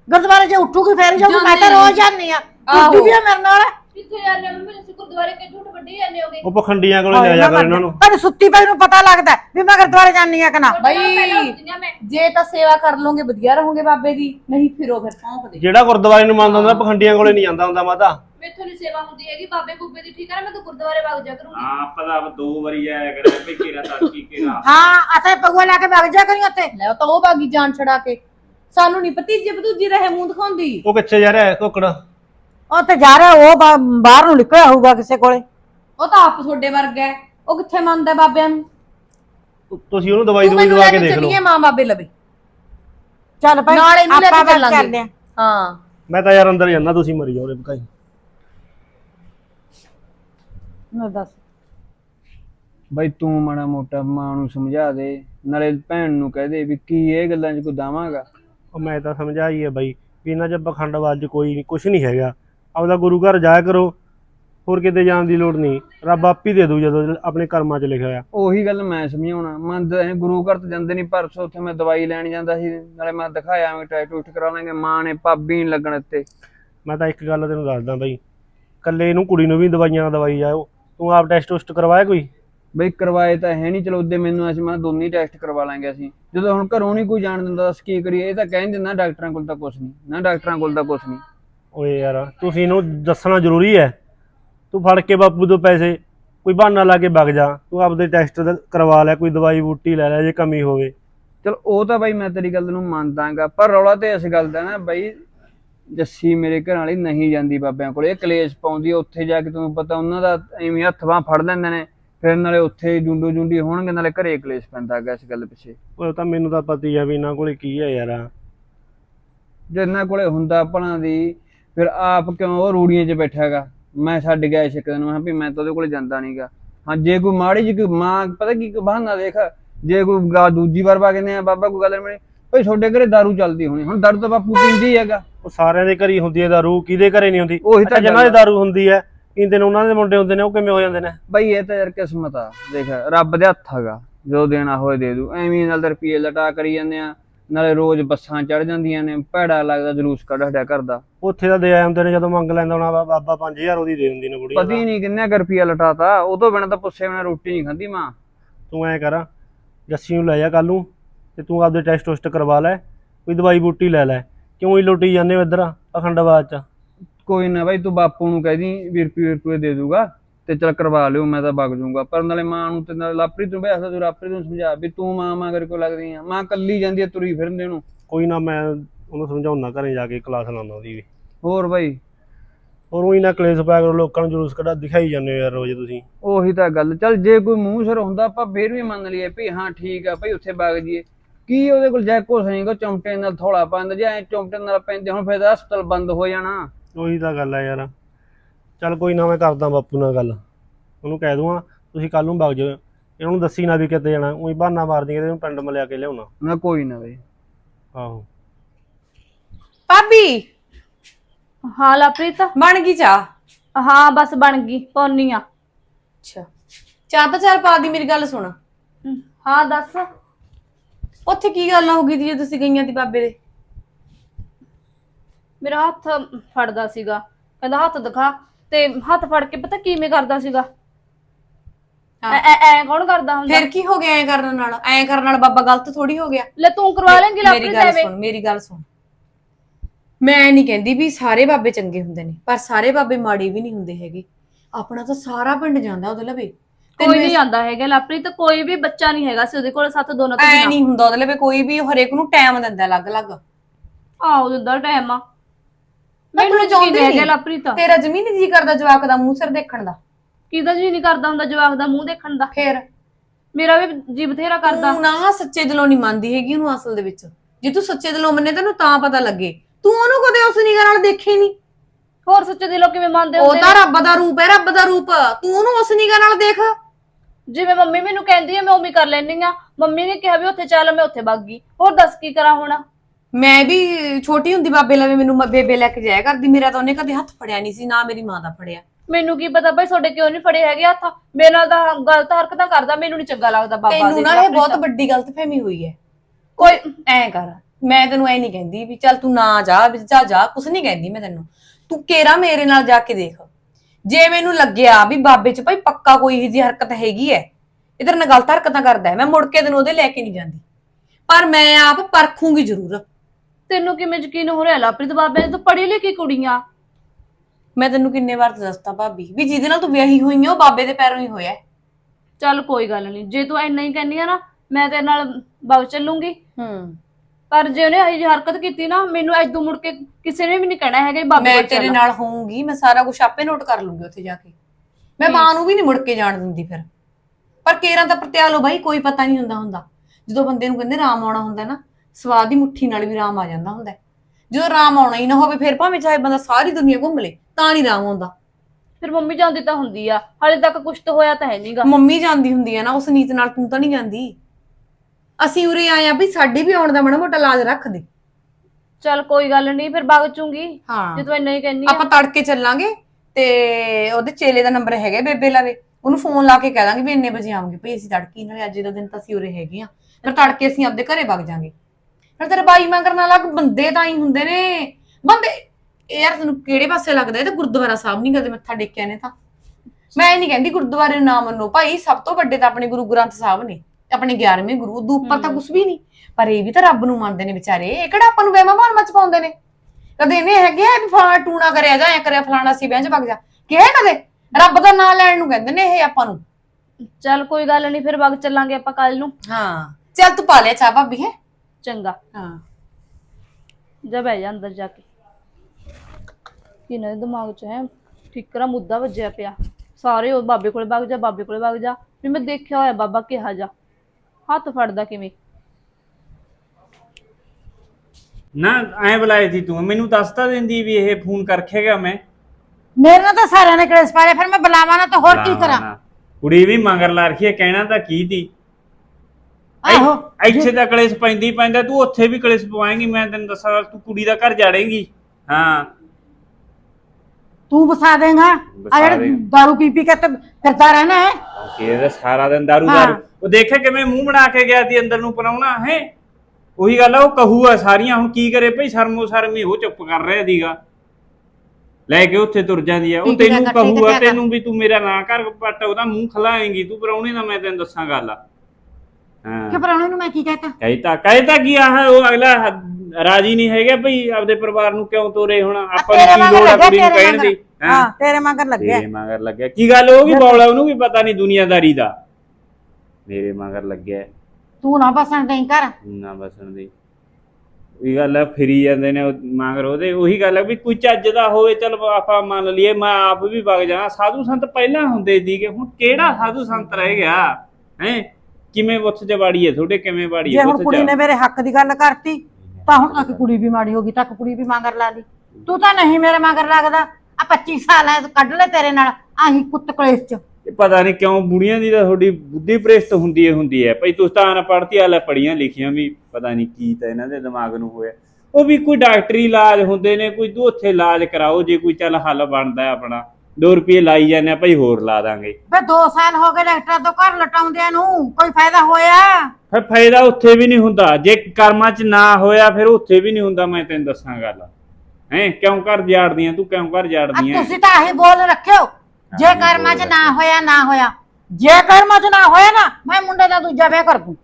ਗੁਰਦੁਆਰੇ ਜੇ ਉੱਠੂਗੀ ਫੇਰ ਜਾਊਗੀ ਮੈਂ ਤਾਂ ਰੋਜ਼ ਜਾਂਦੀ ਆ
ਆਹੋ।
ਉੱਠੀ ਵੀ ਆ ਮੇਰੇ ਨਾਲ?
ਕਿੱਥੇ ਜਾਂਦੇ ਮੰਮੀ ਤੁਸੀਂ ਗੁਰਦੁਆਰੇ ਕੇ ਝੂਠ ਵੱਡੀ ਜਾਂਦੇ ਹੋਗੇ?
ਉਹ ਪਖੰਡੀਆਂ ਕੋਲੇ ਲੈ ਜਾ ਕਰ ਇਹਨਾਂ ਨੂੰ।
ਪਰ ਸੁੱਤੀ ਪਈ ਨੂੰ ਪਤਾ ਲੱਗਦਾ ਵੀ ਮੈਂ ਗੁਰਦੁਆਰੇ ਜਾਂਦੀ ਆ ਕਿ ਨਾ।
ਬਈ।
ਪਹਿਲਾਂ ਉੱਠਦੀ ਹਾਂ
ਜੇ ਤਾਂ ਸੇਵਾ ਕਰ ਲੋਗੇ ਵਧੀਆ ਰਹੋਗੇ ਬਾਬੇ ਦੀ ਨਹੀਂ ਫਿਰੋ ਫਿਰ ਭੌਂਕਦੇ
ਜਿਹੜਾ ਗੁਰਦੁਆਰੇ ਨੂੰ ਮੰਨਦਾ ਹੁੰਦਾ ਪਖੰਡੀਆਂ ਕੋਲੇ ਨਹੀਂ ਜਾਂਦਾ ਹੁੰਦਾ ਮਾਤਾ।
ਮੈਥੋਂ ਨਹੀਂ ਸੇਵਾ ਹੁੰਦੀ ਹੈਗੀ ਬਾਬੇ ਬੂਬੇ ਦੀ ਠੀਕ ਹੈ ਨਾ ਮੈਂ ਤਾਂ ਗੁਰਦੁਆਰੇ ਵਗ ਜਾ ਕਰੂੰਗੀ।
ਹਾਂ ਪਤਾ ਦੋ ਵਾਰੀ ਆਇਆ ਕਰਿਆ ਭਈ ਕਿਹੜਾ ਤੜਕੀ ਕਿਹੜਾ।
ਹਾਂ ਅਸੇ ਪਗਵਾ ਲਾ ਕੇ ਵਗ ਜਾ ਕਰੀ ਉੱਤੇ
ਲੈ ਉਹ ਤਾਂ ਉਹ ਬਾਗੀ ਜਾਨ ਛੜਾ ਕੇ।
ਸਾਨੂੰ ਨਹੀਂ ਭਤੀਜੇ ਭਤੂਜੀ ਰਹੇ ਮੂੰਹ ਦਿਖਾਉਂਦੀ।
ਉਹ ਕਿੱਥੇ ਜਾ ਰਿਹਾ ਕੋਕੜਾ
ਉਹ ਤੇ ਜਾ ਰਿਹਾ ਉਹ ਬਾ- ਬਾਹਰ ਨੂੰ ਨਿਕਲਿਆ ਹੋਊਗਾ ਕਿਸੇ ਕੋਲੇ।
ਉਹ ਤਾਂ ਆਪ ਤੁਹਾਡੇ ਵਰਗਾ ਹੈ। ਉਹ ਕਿੱਥੇ ਮੰਨਦਾ ਬਾਬਿਆਂ ਨੂੰ?
ਤੁਸੀਂ ਉਹਨੂੰ ਦਵਾਈ
ਤੂੰ
ਦਵਾਈ
ਮੈਨੂੰ
ਦਵਾ
ਲੈ
ਕੇ
ਕੇ
ਦੇਖ ਲਓ।
ਚੱਲੀਏ ਮਾਂ ਬਾਬੇ ਲਵੇ।
ਚੱਲ ਭਾਈ
ਨਾਲ ਇਹਨੂੰ ਲੈ ਕੇ
ਆਪਾਂ ਬਸ
ਚੱਲਾਂਗੇ।
ਕਰਦੇ ਆਂ।
ਹਾਂ।
ਮੈਂ ਤਾਂ ਯਾਰ ਅੰਦਰ ਜਾਂਦਾ ਤੁਸੀਂ ਮਰੀ ਜਾਓ ਰੇ ਭਕਾਈ
ਲੈ ਦੱਸ।
ਬਈ ਤੂੰ ਮਾੜਾ ਮੋਟਾ ਮਾਂ ਨੂੰ ਸਮਝਾ ਦੇ ਨਾਲੇ ਭੈਣ ਨੂੰ ਕਹਿ ਦੇ ਵੀ ਕੀ ਇਹ ਗੱਲਾਂ 'ਚ ਕੋਈ ਦਾਵਾਂਗਾ
ਉਹ ਮੈਂ ਤਾਂ ਸਮਝਾਈ ਹੈ ਬਾਈ ਵੀ ਇਹਨਾਂ 'ਚ ਪਖੰਡਵਾਦ 'ਚ ਕੋਈ ਨਹੀਂ ਕੁਝ ਨਹੀਂ ਹੈਗਾ। ਆਪਦਾ ਗੁਰੂ ਘਰ ਜਾਇਆ ਕਰੋ ਹੋਰ ਕਿਤੇ ਜਾਣ ਦੀ ਲੋੜ ਨਹੀਂ। ਰੱਬ ਆਪ ਹੀ ਦੇ ਦੂ ਜਦੋਂ ਆਪਣੇ ਕਰਮਾਂ 'ਚ ਲਿਖਿਆ ਹੋਇਆ।
ਉਹੀ ਗੱਲ ਮੈਂ ਸਮਝਾਉਣਾ। ਮੈਂ ਦ- ਇਹ ਗੁਰੂ ਘਰ ਤੇ ਜਾਂਦੇ ਨਹੀਂ ਪਰਸੋਂ ਉੱਥੇ ਮੈਂ ਦਵਾਈ ਲੈਣ ਜਾਂਦਾ ਸੀ। ਨਾਲੇ ਮੈਂ ਦਿਖਾਇਆ ਮੈਂ ਟੈਸਟ ਟੂਸਟ ਕਰਾ ਲਾਂਗੇ। ਮਾਂ ਨੇ ਪਾਬੀ ਨਹੀਂ ਲੱਗਣ ਦਿੱਤੇ।
ਮੈਂ ਤਾਂ ਇੱਕ ਗੱਲ ਤੈਨੂੰ ਦੱਸਦਾ ਬਾਈ। ਕੱਲੇ ਇਹਨੂੰ ਕੁੜੀ ਨੂੰ ਵੀ ਦਵਾਈਆਂ ਨਾ ਦਵਾਈ ਜਾਓ ਤੂੰ ਆਪ ਟੈਸਟ ਟੁਸਟ ਕਰਵਾਇਆ ਕੋਈ?
ਬਈ ਕਰਵਾਏ ਤਾਂ ਹੈ ਨਹੀਂ ਚਲੋ ਉਹਦੇ ਮੈਨੂੰ ਅਸੀਂ ਮੈਂ ਦੋਨੇ ਟੈਸਟ ਕਰਵਾ ਲਾਂਗੇ ਅਸੀਂ। ਜਦੋਂ ਹੁਣ ਘਰੋਂ ਨਹੀਂ ਕੋਈ ਜਾਣ ਦਿੰਦਾ ਦੱਸ ਕੀ ਕਰੀਏ? ਇਹ ਤਾਂ ਕਹਿੰਦੇ ਨਾ ਡਾਕਟਰਾਂ ਕੋਲ ਤਾਂ ਕੁਝ ਨਹੀਂ ਨਾ ਡਾਕਟਰਾਂ ਕੋਲ ਤਾਂ ਕੁਝ ਨਹੀਂ
ਓਏ ਯਾਰ ਤੁਸੀਂ ਇਹਨੂੰ ਦੱਸਣਾ ਜ਼ਰੂਰੀ ਹੈ। ਤੂੰ ਫੜ ਕੇ ਬਾਪੂ ਤੋਂ ਪੈਸੇ ਕੋਈ ਬਹਾਨਾ ਲਾ ਕੇ ਵਗ ਜਾ। ਤੂੰ ਆਪਦੇ ਟੈਸਟ ਕਰਵਾ ਲੈ ਕੋਈ ਦਵਾਈ ਬੂਟੀ ਲੈ ਲੈ ਜੇ ਕਮੀ ਹੋਵੇ।
ਚਲ ਉਹ ਤਾਂ ਬਾਈ ਮੈਂ ਤੇਰੀ ਗੱਲ ਨੂੰ ਮੰਨਦਾਗਾ ਪਰ ਰੌਲਾ ਤੇ ਇਸ ਗੱਲ ਦਾ ਨਾ ਬਾਈ ਜੱਸੀ ਮੇਰੇ ਘਰ ਵਾਲੀ ਨਹੀਂ ਜਾਂਦੀ ਬਾਬਿਆਂ ਕੋਲ। ਇਹ ਕਲੇਸ਼ ਪਾਉਂਦੀ ਆ, ਉੱਥੇ ਜਾ ਕੇ ਤੁਹਾਨੂੰ ਪਤਾ ਉਹਨਾਂ ਦਾ ਐਵੇਂ ਹੱਥ ਬਾਂਹ ਫੜ ਲੈਂਦੇ ਨੇ ਫਿਰ ਨਾਲੇ ਉੱਥੇ ਜੁੰਡੋ ਜੁੰਡੀ ਹੋਣਗੇ ਨਾਲੇ ਘਰੇ ਕਲੇਸ਼ ਪੈਂਦਾ ਹੈਗਾ ਇਸ ਗੱਲ ਪਿੱਛੇ।
ਉਹ ਤਾਂ ਮੈਨੂੰ ਤਾਂ ਪਤਾ ਹੀ ਆ ਵੀ ਇਹਨਾਂ ਕੋਲੇ ਕੀ ਹੈ ਯਾਰ।
ਜੇ ਇਹਨਾਂ ਕੋਲੇ ਹੁੰਦਾ ਆਪਣਾ ਦੀ ਫਿਰ ਆਪ ਕਿਉਂ ਉਹ ਰੂੜੀਆਂ 'ਚ ਬੈਠਾ ਹੈਗਾ ਮੈਂ ਛੱਡ ਗਿਆ ਇਸ ਇੱਕ ਦਿਨ ਮੈਂ ਕਿਹਾ ਵੀ ਮੈਂ ਤਾਂ ਉਹਦੇ ਕੋਲੇ ਜਾਂਦਾ ਨਹੀਂਗਾ ਹਾਂ ਜੇ ਕੋਈ ਮਾੜੀ ਜਿਹੀ ਕੋਈ ਮਾਂ ਪਤਾ ਕੀ ਬਹਾਨਾ ਦੇਖ ਜੇ ਕੋਈ ਗਾ ਦੂਜੀ ਵਾਰ ਪਾ ਕਹਿੰਦੇ ਆ ਬਾਬਾ ਕੋਈ ਗੱਲ ਨਹੀਂ ਓਏ ਤੁਹਾਡੇ ਘਰੇ ਦਾਰੂ ਚੱਲਦੀ ਹੋਣੀ ਹੁਣ ਦਾਰੂ ਤਾਂ ਬਾਪੂ ਪੀਂਦੀ ਹੈਗਾ।
ਉਹ ਸਾਰਿਆਂ ਦੇ ਘਰ ਹੀ ਹੁੰਦੀ ਹੈ ਦਾਰੂ ਕਿਹਦੇ ਘਰੇ ਨਹੀਂ ਹੁੰਦੀ?
ਉਹੀ ਤਾਂ
ਜਿਨ੍ਹਾਂ ਦੇ ਦਾਰੂ ਹੁੰਦੀ ਹੈ ਇੰਦੇ ਨੂੰ ਉਹਨਾਂ ਦੇ ਮੁੰਡੇ ਹੁੰਦੇ ਨੇ ਉਹ ਕਿਵੇਂ ਹੋ ਜਾਂਦੇ ਨੇ?
ਬਈ ਇਹ ਤਾਂ ਯਾਰ ਕਿਸਮਤ ਆ। ਦੇਖ ਰੱਬ ਦੇ ਹੱਥ ਹੈਗਾ। ਜੋ ਦੇਣਾ ਹੋਏ ਦੇ ਦੂ। ਐਵੇਂ ਨਾਲ ਤਾਂ ਰੁਪਈਏ ਲਟਾ ਕਰੀ ਜਾਂਦੇ ਆ। ਨਾਲੇ ਰੋਜ਼ ਬੱਸਾਂ ਚੜ ਜਾਂਦੀਆਂ ਨੇ ਭੈੜਾ ਲੱਗਦਾ ਜਲੂਸ ਕੱਢ ਹਟਿਆ ਕਰਦਾ
ਉੱਥੇ ਤਾਂ ਦੇ ਆਏ ਹੁੰਦੇ ਨੇ ਜਦੋਂ ਮੰਗ ਲੈਂਦਾ ਹੋਣਾ ਬਾ- ਬਾਬਾ 5000 ਉਹਦੀ ਦੇ ਦਿੰਦੀ ਨੇ ਬੁੜੀ
ਪਤਾ ਨਹੀਂ ਕਿੰਨੇ ਕੁ ਰੁਪਈਆ ਲਟਾਤਾ ਉਹ ਤੋਂ ਬਿਨਾਂ ਤਾਂ ਪੁੱਛੇ ਬਿਨਾਂ ਰੋਟੀ ਨਹੀਂ ਖਾਂਦੀ ਮਾਂ।
ਤੂੰ ਐ ਕਰ ਜੱਸੀ ਨੂੰ ਲੈ ਜਾ ਕੱਲ ਨੂੰ ਤੇ ਤੂੰ ਆਪਦੇ ਟੈਸਟ ਟੁਸਟ ਕਰਵਾ ਲੈ ਕੋਈ ਦਵਾਈ ਬੂਟੀ ਲੈ ਲੈ ਕਿਉਂ ਹੀ ਲੁੱਟੀ ਜਾਂਦੇ ਹੋ ਇੱਧਰ ਅਖੰਡਵਾਦ ਚ?
ਕੋਈ ਨਾ ਬਾਈ ਤੂੰ ਬਾਪੂ ਨੂੰ ਕਹਿ ਦੀ ਰੁਪਏ ਰੁਪਏ ਦੇ ਦੂਗਾ। ਤੇ ਚਲ ਕਰਵਾ ਲਿਓ ਮੈਂ ਤਾਂ ਵਗ ਜਾਊਂਗਾ। ਪਰ ਨਾਲੇ ਮਾਂ ਨੂੰ ਤੇ ਨਾਲੇ ਲਾਪਰੀ ਤੂੰ ਬੈਠਾ ਤੂੰ ਲਾਪਰੀ ਨੂੰ ਸਮਝਾ ਵੀ ਤੂੰ ਮਾਂ ਮਾਂ ਕਰਕੇ ਲੱਗਦੀ ਆ। ਮਾਂ ਕੱਲੀ ਜਾਂਦੀ ਆ ਤੁਰੀ ਫਿਰਦੇ ਨੂੰ।
ਕੋਈ ਨਾ ਮੈਂ ਉਹਨੂੰ ਸਮਝਾਉਣਾ ਘਰੇ ਜਾ ਕੇ ਕਲਾਸ ਲਾਉਣਾ ਉਹਦੀ ਵੀ।
ਹੋਰ ਬਾਈ?
ਔਰ ਉਹੀ ਨਾ ਕਲੇਸ਼ ਪਾਇਆ ਕਰੋ ਲੋਕਾਂ ਨੂੰ ਜਲੂਸ ਕੱਢਾ ਦਿਖਾਈ ਜਾਂਦੇ ਹੋ ਯਾਰ ਰੋਜ਼ ਤੁਸੀਂ।
ਉਹੀ ਤਾਂ ਗੱਲ। ਚੱਲ ਜੇ ਕੋਈ ਮੂੰਹ ਸਿਰ ਹੁੰਦਾ ਆਪਾਂ ਫੇਰ ਵੀ ਮੰਨ ਲਈਏ ਵੀ ਹਾਂ ਠੀਕ ਆ ਭਾਈ ਉੱਥੇ ਵਗ ਜੀਏ ਕੀ ਉਹਦੇ ਕੋਲ ਜੈ ਕੁਛ ਨਹੀਂ ਕੋ ਚਮਟੇ ਨਾਲ ਥੋੜਾ ਪੈਂਦਾ ਜੇ ਐ ਚਮਟੇ ਨਾਲ ਪੈਂਦੇ ਹੁਣ ਫਿਰ ਤਾਂ ਹਸਪਤਾਲ ਬੰਦ ਹੋ ਜਾਣਾ।
ਉਹੀ ਤਾਂ ਗੱਲ ਆ ਯਾਰ। ਚੱਲ ਕੋਈ ਨਾ ਮੈਂ ਕਰਦਾ ਬਾਪੂ ਨਾਲ ਗੱਲ। ਉਹਨੂੰ ਕਹਿ ਦੂੰਗਾ ਤੁਸੀਂ ਕੱਲ ਨੂੰ ਵਗ ਜਾਓ ਇਹਨਾਂ ਨੂੰ ਦੱਸੀ ਨਾ ਵੀ ਕਿਤੇ ਜਾਣਾ ਉਹੀ ਬਹਾਨਾ ਮਾਰਦੀ ਇਹਦੇ ਨੂੰ ਪਿੰਡ ਮਲਿਆ ਕੇ ਲਿਆਉਣਾ।
ਮੈਂ ਕੋਈ ਨਾ ਬਈ।
ਆਹੋ।
ਭਾਬੀ!
ਹਾਂ ਲਪ੍ਰੀਤ
ਬਣ ਗਈ ਚਾਹ?
ਹਾਂ ਬਸ ਬਣ ਗਈ ਪੌਣੀ ਆ।
ਅੱਛਾ। ਚਾਹ ਤਾਂ ਚਾਰ ਪਾ ਦੀ ਮੇਰੀ ਗੱਲ ਸੁਣ।
ਹਾਂ ਦੱਸ।
ਉੱਥੇ ਕੀ ਗੱਲ ਹੋ ਗਈ ਸੀ ਜੇ ਤੁਸੀਂ ਗਈਆਂ ਸੀ ਬਾਬੇ ਦੇ?
ਮੇਰਾ ਹੱਥ ਫੜਦਾ ਸੀਗਾ। ਕਹਿੰਦਾ ਹੱਥ ਦਿਖਾ। ਤੇ ਹੱਥ ਫੜ ਕੇ ਪਤਾ ਕਿਵੇਂ ਕਰਦਾ ਸੀਗਾ?
ਹਾਂ।
ਐ ਕੌਣ ਕਰਦਾ ਹੁੰਦਾ?
ਫਿਰ ਕੀ ਹੋ ਗਿਆ ਐ ਕਰਨ ਨਾਲ? ਐ ਕਰਨ ਨਾਲ ਬਾਬਾ ਗਲਤ ਥੋੜੀ ਹੋ ਗਿਆ।
ਲੈ ਤੂੰ ਕਰਵਾ ਲੇਂਗੀ
ਮੇਰੀ
ਲਪ੍ਰੀਤ
ਗੱਲ ਸੁਣ ਮੇਰੀ ਗੱਲ ਸੁਣ। ਮੈਂ ਨਹੀਂ ਕਹਿੰਦੀ ਵੀ ਸਾਰੇ ਬਾਬੇ ਚੰਗੇ ਹੁੰਦੇ ਨੇ ਪਰ ਸਾਰੇ ਬਾਬੇ ਮਾੜੇ ਵੀ ਨਹੀਂ ਹੁੰਦੇ ਹੈਗੇ। ਆਪਣਾ ਤਾਂ ਸਾਰਾ ਪਿੰਡ ਜਾਂਦਾ ਉਹਦੇ ਲਵੇ।
ਕੋਈ ਨਹੀਂ ਜਾਂਦਾ ਹੈਗਾ ਲਪ੍ਰੀਤ ਕੋਈ ਵੀ ਬੱਚਾ ਨਹੀਂ ਹੈਗਾ ਸੀ ਉਹਦੇ ਕੋਲ ਸੱਤ ਦੋਨਾਂ ਤੋਂ
ਐ
ਬਿਨਾਂ।
ਨਹੀਂ ਹੁੰਦਾ ਉਹਦੇ ਲਵੇ ਕੋਈ ਵੀ ਹਰੇਕ ਨੂੰ ਟਾਈਮ ਦਿੰਦਾ ਅਲੱਗ-ਅਲੱਗ।
ਆਹੋ ਦਿੰਦਾ ਟਾਈਮ ਆ।
ਮੈਂ ਤੈਨੂੰ ਚਾਹੁੰਦੀ
ਚਾਹੁੰਦੇ ਹੈਗਾ
ਨਹੀਂ
ਲਪ੍ਰੀਤ।
ਤੇਰਾ ਜ਼ਮੀਨ ਜੀ ਕਰਦਾ ਜਵਾਕ ਦਾ ਮੂੰਹ ਸਿਰ ਦੇਖਣ ਦਾ।
ਕਿਹਦਾ ਜੀ ਨਹੀਂ ਕਰਦਾ ਹੁੰਦਾ ਜਵਾਕ ਦਾ ਮੂੰਹ ਦੇਖਣ ਦਾ?
ਫੇਰ?
ਮੇਰਾ ਵੀ ਜੀ ਬਥੇਰਾ ਕਰਦਾ।
ਤੂੰ ਨਾ ਸੱਚੇ ਦਿਲੋਂ ਨਹੀਂ ਮੰਨਦੀ ਹੈਗੀ ਉਹਨੂੰ ਅਸਲ ਦੇ ਵਿੱਚ। ਜੇ ਤੂੰ ਸੱਚੇ ਦਿਲੋਂ ਮੰਨੇ ਤੈਨੂੰ ਤਾਂ ਪਤਾ ਲੱਗੇ। ਤੂੰ ਉਹਨੂੰ ਕਦੇ ਉਸ ਨਿਗਾਹ ਨਾਲ ਦੇਖੀ ਨਹੀਂ
ਹੋਰ ਸੱਚੇ ਦਿਲੋਂ ਕਿਵੇਂ ਮੰਨਦੇ
ਉਹ
ਹੁੰਦੇ
ਤਾਂ ਰੱਬ ਦਾ ਰੂਪ ਹੈ ਰੱਬ ਦਾ ਰੂਪ। ਤੂੰ ਉਹਨੂੰ ਉਸ ਨਿਗਾਹ ਨਾਲ ਦੇਖ।
ਜਿਵੇਂ ਮੰਮੀ ਮੈਨੂੰ ਕਹਿੰਦੀ ਹੈ ਮੈਂ ਉਵੇਂ ਹੀ ਕਰ ਲੈਣੀ ਆ। ਮੰਮੀ ਨੇ ਕਿਹਾ ਵੀ ਉੱਥੇ ਚੱਲ ਮੈਂ ਉੱਥੇ ਵਗ ਗਈ। ਹੋਰ ਦੱਸ ਕੀ ਕਰਾਂ ਹੁਣ?
ਮੈਂ ਵੀ ਛੋਟੀ ਹੁੰਦੀ ਬਾਬੇ ਲਵੇ ਮੈਨੂੰ ਮ- ਬੇਬੇ ਲੈ ਕੇ ਜਾਇਆ ਕਰਦੀ ਮੇਰਾ ਤਾਂ ਉਹਨੇ ਕਦੇ ਹੱਥ ਫੜਿਆ ਨਹੀਂ ਸੀ ਨਾ ਮੇਰੀ ਮਾਂ ਦਾ ਫੜਿਆ।
ਮੈਨੂੰ ਕੀ ਪਤਾ ਭਾਈ ਤੁਹਾਡੇ ਕਿਉਂ ਨਹੀਂ ਫੜੇ ਹੈਗੇ ਹੱਥ? ਮੇਰੇ ਨਾਲ ਤਾਂ ਗਲਤ ਹਰਕਤਾਂ ਕਰਦਾ ਮੈਨੂੰ ਨਹੀਂ ਚੰਗਾ ਲੱਗਦਾ ਬਾਬਾ
ਤੈਨੂੰ
ਦੇ
ਨਾ ਇਹ
ਲਾਪਰੀ
ਬਹੁਤ। ਵੱਡੀ ਗਲਤਫਹਿਮੀ ਹੋਈ ਹੈ। ਕੋਈ ਐ ਕਰ ਮੈਂ ਤੈਨੂੰ ਐ ਨਹੀਂ ਕਹਿੰਦੀ ਵੀ ਚੱਲ ਤੂੰ ਨਾ ਜਾ ਵੀ ਜਾ ਜਾ ਕੁਛ ਨਹੀਂ ਕਹਿੰਦੀ ਮੈਂ ਤੈਨੂੰ। ਤੂੰ ਕੇਰਾ ਮੇਰੇ ਨਾਲ ਜਾ ਕੇ ਦੇਖ। ਜੇ ਮੈਨੂੰ ਲੱਗਿਆ ਵੀ ਬਾਬੇ ਚ ਭਾਈ ਪੱਕਾ ਕੋਈ ਇਹੋ ਜਿਹੀ ਹਰਕਤ ਹੈਗੀ ਹੈ ਇਧਰ ਨਾਲ ਗਲਤ ਹਰਕਤਾਂ ਕਰਦਾ ਹੈ ਮੈਂ ਮੁੜ ਕੇ ਤੈਨੂੰ ਉਹਦੇ ਲੈ ਕੇ ਨਹੀਂ ਜਾਂਦੀ। ਪਰ ਮੈਂ ਆਪ ਪਰਖੂੰਗੀ ਜ਼ਰੂਰ।
ਤੈਨੂੰ ਕਿਵੇਂ ਯਕੀਨ ਹੋ ਰਿਹਾ? ਲਾਪ੍ਰੀਤ ਬਾਬੇ ਨੇ ਤੂੰ ਪੜ੍ਹੀ ਲਿਖੀ ਕੁੜੀਆਂ।
ਮੈਂ ਤੈਨੂੰ ਕਿੰਨੇ ਵਾਰ ਦੱਸਤਾ ਭਾਬੀ ਵੀ ਜਿਹਦੇ ਨਾਲ ਤੂੰ ਵਿਆਹੀ ਹੋਈ ਹੈ ਉਹ ਬਾਬੇ ਦੇ ਪੈਰੋਂ ਹੀ ਹੋਇਆ। ਹੈ।
ਚੱਲ ਕੋਈ ਗੱਲ ਨਹੀਂ ਜੇ ਤੂੰ ਇੰਨਾ ਹੀ ਕਹਿੰਦੀ ਆ ਨਾ ਮੈਂ ਤੇਰੇ ਨਾਲ ਵਗ ਚੱਲੂੰਗੀ।
ਹੂੰ।
ਪਰ ਜੇ ਉਹਨੇ ਇਹੋ ਹਰਕਤ ਕੀਤੀ ਨਾ ਮੈਨੂੰ ਐਦੋਂ ਮੁੜ ਕੇ ਕਿਸੇ ਨੇ ਵੀ ਨਹੀਂ ਕਹਿਣਾ ਹੈਗਾ ਵੀ ਬਾਬੇ
ਮੈਂ
ਕੋਲ
ਤੇਰੇ
ਚੱਲ।
ਨਾਲ ਹੋਊਂਗੀ ਮੈਂ ਸਾਰਾ ਕੁਝ ਆਪੇ ਨੋਟ ਕਰ ਲੂੰਗੀ ਉੱਥੇ ਜਾ ਕੇ। ਮੈਂ ਮਾਂ ਨੂੰ ਵੀ ਨਹੀਂ ਮੁੜ ਕੇ ਜਾਣ ਦਿੰਦੀ ਫਿਰ। ਪਰ ਕੇਰਾਂ ਤਾਂ ਪ੍ਰਤਿਆ ਲੋ ਬਾਈ ਕੋਈ ਪਤਾ ਨਹੀਂ ਹੁੰਦਾ ਹੁੰਦਾ। ਜਦੋਂ ਬੰਦੇ ਨੂੰ ਕਹਿੰਦੇ ਰਾਮ ਆਉਣਾ ਹੁੰਦਾ ਨਾ ਸਵਾਦ ਦੀ ਮੁੱਠੀ ਨਾਲ ਵੀ ਰਾਮ ਆ ਜਾਂਦਾ ਹੁੰਦਾ ਹੈ। ਜਦੋਂ ਰਾਮ ਆਉਣਾ ਹੀ ਨਾ ਹੋਵੇ ਫਿਰ ਭਾਵੇਂ ਚਾਹੇ ਬੰਦਾ ਸਾਰੀ ਦੁਨੀਆ ਘੁੰਮ ਲੇ ਤਾਂ ਨਹੀਂ ਰਾਮ ਆਉਂਦਾ।
ਫਿਰ ਮੰਮੀ ਜਾਂਦੀ ਤਾਂ ਹੁੰਦੀ ਆ ਹਾਲੇ ਤੱਕ ਕੁਝ ਤਾਂ ਹੋਇਆ ਤਾਂ ਹੈ ਨਹੀਂਗਾ
ਮੰਮੀ ਜਾਂਦੀ ਹੁੰਦੀ ਹੈ ਨਾ ਉਸ ਨੀਤ ਨਾਲ ਤੂੰ ਤਾਂ ਨਹੀਂ ਜਾਂਦੀ। ਅਸੀਂ ਉਰੇ ਆਏ ਆ ਵੀ ਸਾਡੇ ਵੀ ਆਉਣ ਦਾ ਮਾੜਾ ਮੋਟਾ ਲਾਜ ਰੱਖ ਦੇ।
ਚੱਲ ਕੋਈ ਗੱਲ ਨਹੀਂ ਫਿਰ ਵਗ ਚੂੰਗੀ
ਹਾਂ।
ਜੇ ਤੂੰ ਇੰਨਾ ਹੀ ਕਹਿੰਦੀ ਆ।
ਆਪਾਂ ਤੜਕੇ ਚੱਲਾਂਗੇ ਤੇ ਉਹਦੇ ਚੇਲੇ ਦਾ ਨੰਬਰ ਹੈਗਾ ਬੇਬੇ ਲਵੇ। ਉਹਨੂੰ ਫੋਨ ਲਾ ਕੇ ਕਹਿ ਦਾਂਗੇ ਵੀ ਇੰਨੇ ਵਜੇ ਆਵਾਂਗੇ। ਭਈ ਅਸੀਂ ਤੜਕੀ ਨਾਲੇ ਅੱਜ ਦਾ ਦਿਨ ਤਾਂ ਅਸੀਂ ਉਰੇ ਹੈਗੇ ਆ। ਫਿਰ ਤੜਕੇ ਅਸੀਂ ਆਪਦੇ ਘਰੇ ਵਗ ਜਾਾਂਗੇ। ਫਿਰ ਤੇਰੇ ਬਾਈ ਮੰਗਰ ਨਾਲ ਅਲੱਗ ਬੰਦੇ ਤਾਂ ਹੀ ਹੁੰਦੇ ਨੇ। ਬੰਦੇ ਇਹ ਯਾਰ ਤੈਨੂੰ ਕਿਹੜੇ ਪਾਸੇ ਲੱਗਦਾ? ਇਹ ਤਾਂ ਗੁਰਦੁਆਰਾ ਸਾਹਿਬ ਨਹੀਂ ਕਦੇ ਮੱਥਾ ਟੇਕਿਆ ਨੇ ਤਾਂ। ਮੈਂ ਇਹ ਨਹੀਂ ਕਹਿੰਦੀ ਗੁਰਦੁਆਰੇ ਨੂੰ ਨਾ ਮੰਨੋ ਭਾਈ ਸਭ ਤੋਂ ਵੱਡੇ ਤਾਂ ਆਪਣੇ ਗੁਰੂ ਗ੍ਰੰਥ ਸਾਹਿਬ ਨੇ ਆਪਣੇ 11ਵੇਂ ਗੁਰੂ ਉਦੋਂ ਉੱਪਰ ਤਾਂ ਕੁਝ ਵੀ ਨਹੀਂ ਪਰ ਇਹ ਵੀ ਤਾਂ ਰੱਬ ਨੂੰ ਮੰਨਦੇ ਨੇ ਵਿਚਾਰੇ। ਇਹ ਕਿਹੜਾ ਆਪਾਂ ਨੂੰ ਵਹਿਮਾਂ ਮਾਰਮਾ ਚ ਪਾਉਂਦੇ ਨੇ? ਕਦੇ ਇਹਨੇ ਹੈਗੇ ਆ ਵੀ ਫਲਾਣਾ ਟੂਣਾ ਕਰਿਆ ਜਾਂ ਐ ਕਰਿਆ ਫਲਾਣਾ ਸੀ ਬੈਂਚ ਵਗ ਜਾ। ਕਿਹਾ ਕਦੇ? ਰੱਬ ਦਾ ਨਾਮ ਲੈਣ ਨੂੰ ਕਹਿੰਦੇ ਨੇ ਇਹ ਆਪਾਂ ਨੂੰ।
ਚੱਲ ਕੋਈ ਗੱਲ ਨਹੀਂ ਫਿਰ ਵਗ ਚੱਲਾਂਗੇ ਆਪਾਂ ਕੱਲ ਨੂੰ।
ਹਾਂ। ਚੱਲ ਤੂੰ ਪਾ ਲਿਆ ਚਾਹ ਭਾਬੀ ਹੈ?
ਚੰਗਾ।
ਹਾਂ।
ਜਾ ਬਹਿ ਜਾ ਅੰਦਰ ਜਾ ਕੇ। ਇਹਨਾਂ ਦੇ ਦਿਮਾਗ 'ਚ ਹੈ ਠਿਕਰਾ ਮੁੱਦਾ ਵੱਜਿਆ ਪਿਆ। ਸਾਰੇ ਉਹ ਬਾਬੇ ਕੋਲੇ ਵਗ ਜਾ ਬਾਬੇ ਕੋਲੇ ਵਗ ਜਾ। ਵੀ ਮੈਂ ਦੇਖਿਆ ਹੋਇਆ ਬਾਬਾ ਕਿਹਾ ਜਾ। ਹੱਥ ਫੜਦਾ ਕਿਵੇਂ?
ਨਾ ਐ ਬੁਲਾਈ ਸੀ ਤੂੰ। ਮੈਨੂੰ ਦੱਸ ਤਾਂ ਦਿੰਦੀ ਵੀ ਇਹ ਫੋਨ ਕਰਕੇ ਗਿਆ ਮੈਂ।
ਮੇਰੇ ਨਾਲ ਤਾਂ ਸਾਰਿਆਂ ਨੇ ਕਲੇਸ਼ ਪਾ ਲਿਆ ਫਿਰ ਮੈਂ ਬੁਲਾਵਾਂ ਨਾ ਤਾਂ ਹੋਰ ਕੀ ਕਰਾਂ?
ਕੁੜੀ ਵੀ ਮੰਗਰ ਲਾ ਰੱਖੀ ਹੈ ਕਹਿਣਾ ਤਾਂ ਕੀ ਤੀ
ਆਹੋ।
ਇੱਥੇ ਤਾਂ ਕਲੇਸ਼ ਪੈਂਦੀ ਪੈਂਦਾ ਤੂੰ ਉੱਥੇ ਵੀ ਕਲੇਸ਼ ਪਵਾਏਂਗੀ ਮੈਂ ਤੈਨੂੰ ਦੱਸਾਂ ਤੂੰ ਕੁੜੀ ਦਾ ਘਰ ਜਾੜੇਂਗੀ। ਹਾਂ।
ਤੂੰ ਵਸਾ ਦੇਗਾ। ਆ ਜਿਹੜਾ
ਦੇਂਗਾ।
ਦਾਰੂ ਪੀ ਪੀ ਕੇ ਤੇ ਕਰਦਾ ਰਹਿਣਾ ਹੈ।
ਇਹ ਸਾਰਾ ਦਿਨ ਦਾਰੂ
ਹਾਂ।
ਦਾਰੂ। ਉਹ ਦੇਖਿਆ ਕਿਵੇਂ ਮੂੰਹ ਬਣਾ ਕੇ ਗਿਆ ਸੀ ਅੰਦਰ ਨੂੰ ਪਰਾਉਣਾ ਹੈ? ਉਹੀ ਗੱਲ ਆ ਉਹ ਕਹੂਆ ਸਾਰੀਆਂ ਹੁਣ ਕੀ ਕਰੇ ਭਈ ਸ਼ਰਮੋ ਸ਼ਰਮੀ ਉਹ ਚੁੱਪ ਕਰ ਰਿਹਾ ਸੀਗਾ। ਲੈ ਕੇ ਉੱਥੇ ਤੁਰ ਜਾਂਦੀ ਆ। ਉਹ
ਠੀਕ ਹੈ,
ਤੈਨੂੰ
ਠੀਕ ਹੈ,
ਕਹੂਆ
ਠੀਕ ਹੈ।
ਤੈਨੂੰ ਵੀ ਤੂੰ ਮੇਰਾ ਨਾਂ ਕਰ ਪੱਟ ਉਹਦਾ ਮੂੰਹ ਖਲਾਏਂਗੀ ਤੂੰ ਪਰਾਉਣੇ ਦਾ ਮੈਂ ਤੈਨੂੰ ਦੱਸਾਂ ਗੱਲ ਹਾਂ।
ਕਿ ਪਰਾਉਣੇ ਨੂੰ ਮੈਂ ਕੀ ਕਹਤਾ?
ਕਹਿਤਾ ਕਹਿਤਾ ਕੀ ਆਹ ਉਹ ਅਗਲਾ ਹ- ਰਾਜੀ ਨਹੀਂ ਹੈਗਾ ਭਈ ਆਪਦੇ ਪਰਿਵਾਰ ਨੂੰ ਕਿਉਂ ਤੋਰੇ ਹੁਣ? ਆਪਾਂ ਨੂੰ ਕੀ ਲੋੜ ਆ ਕੁੜੀ ਨੂੰ ਕਹਿਣ। ਦੀ? ਹੈਂ?
ਹਾਂ ਤੇਰੇ ਮਗਰ ਲੱਗਿਆ।
ਤੇਰੇ ਮਗਰ ਲੱਗਿਆ। ਕੀ ਗੱਲ ਹੋ ਗਈ ਬੌਲਾ ਉਹਨੂੰ ਵੀ ਪਤਾ ਨਹੀਂ ਦੁਨੀਆਦਾਰੀ ਦਾ। ਮੇਰੇ ਮਗਰ ਲੱਗਿਆ।
ਤੂੰ ਨਾ ਬਸਣ ਦੇਈ ਕਰ
ਨਾ ਬਸਣ ਦੀ ਇਹ ਗੱਲ ਆ ਫਿਰੀ ਜਾਂਦੇ ਨੇ ਉਹ ਮਗਰ ਉਹਦੇ। ਉਹੀ ਗੱਲ ਆ ਵੀ ਕੋਈ ਚੱਜ ਦਾ ਹੋਵੇ ਚਲ ਆਪਾਂ ਮੰਨ ਲਈਏ ਮੈਂ ਆਪ ਵੀ ਵਗ ਜਾਣਾ। ਸਾਧੂ ਸੰਤ ਪਹਿਲਾਂ ਹੁੰਦੇ ਸੀਗੇ। ਹੁਣ ਕਿਹੜਾ ਸਾਧੂ ਸੰਤ ਰਹਿ ਗਿਆ? ਹੈ? ਕਿਵੇਂ ਚ ਬਾੜੀ ਹੈ ਤੁਹਾਡੇ ਕਿਵੇਂ ਬਾੜੀ
ਜੇ ਹੁਣ ਕੁੜੀ ਨੇ ਮੇਰੇ ਹੱਕ ਦੀ ਗੱਲ ਕਰਤੀ ਤਾਂ ਹੁਣ ਤੱਕ ਕੁੜੀ ਵੀ ਮਾੜੀ ਹੋ ਗਈ ਤੱਕ ਕੁੜੀ ਵੀ ਮਗਰ ਲਾ ਲਈ। ਤੂੰ ਤਾਂ ਨਹੀਂ ਮੇਰੇ ਮਗਰ ਲੱਗਦਾ। ਆ 25 ਸਾਲ ਹੈ ਕੱਢ ਲੈ ਤੇਰੇ ਨਾਲ ਆਹੀ ਕੁੱਤ ਕਲੇਸ਼ ਚ।
ਇਹ ਪਤਾ ਨਹੀਂ ਕਿਉਂ ਬੁੜੀਆਂ ਦੀ ਤਾਂ ਤੁਹਾਡੀ ਬੁੱਧੀ ਪ੍ਰੇਸ਼ਟ ਹੁੰਦੀ ਹੈ ਹੁੰਦੀ ਹੈ ਭਈ ਤੁਸੀਂ ਤਾਂ ਅਨਪੜ੍ਹਤੀ ਵਾਲਾ ਪੜੀਆਂ ਲਿਖੀਆਂ ਵੀ ਪਤਾ ਨਹੀਂ ਕੀ ਤਾਂ ਇਹਨਾਂ ਦੇ ਦਿਮਾਗ ਨੂੰ ਹੋਇਆ। ਉਹ ਵੀ ਕੋਈ ਡਾਕਟਰੀ ਇਲਾਜ ਹੁੰਦੇ ਨੇ ਕੋਈ ਤੂੰ ਉੱਥੇ ਇਲਾਜ ਕਰਾਓ ਜੇ ਕੋਈ ਚੱਲ ਹੱਲ ਬਣਦਾ ਆਪਣਾ। 2 ਰੁਪਏ ਲਾਈ ਜਾਂਦੇ ਆ ਭਈ ਹੋਰ ਲਾ ਦਾਂਗੇ।
ਬੇ 2 ਸਾਲ ਹੋ ਗਏ ਡਾਕਟਰਾਂ ਤੋਂ ਘਰ ਲਟਾਉਂਦਿਆਂ ਨੂੰ ਕੋਈ ਫਾਇਦਾ ਹੋਇਆ?
ਫਿਰ ਫਾਇਦਾ ਉੱਥੇ ਵੀ ਨਹੀਂ ਹੁੰਦਾ। ਜੇ ਕਰਮਾਂ 'ਚ ਨਾ ਹੋਇਆ ਫਿਰ ਉੱਥੇ ਵੀ ਨਹੀਂ ਹੁੰਦਾ ਮੈਂ ਤੈਨੂੰ ਦੱਸਾਂ ਗੱਲ। ਹੈ ਕਿਉਂ ਘਰ ਜਾੜਦੀਆਂ? ਤੂੰ ਕਿਉਂ ਘਰ
ਆ
ਜਾੜਦੀਆਂ
ਤੁਸੀਂ ਤਾਂ ਆਹੀ ਬੋਲ ਰੱਖਿਓ। ਜੇ ਕਰਮਾਂ 'ਚ ਨਾ ਹੋਇਆ ਨਾ ਹੋਇਆ। ਜੇ ਕਰਮਾਂ 'ਚ ਨਾ ਹੋਇਆ ਨਾ ਮੈਂ ਮੁੰਡੇ ਦਾ ਦੂਜਾ ਵਿਆਹ ਕਰ ਦੂੰ।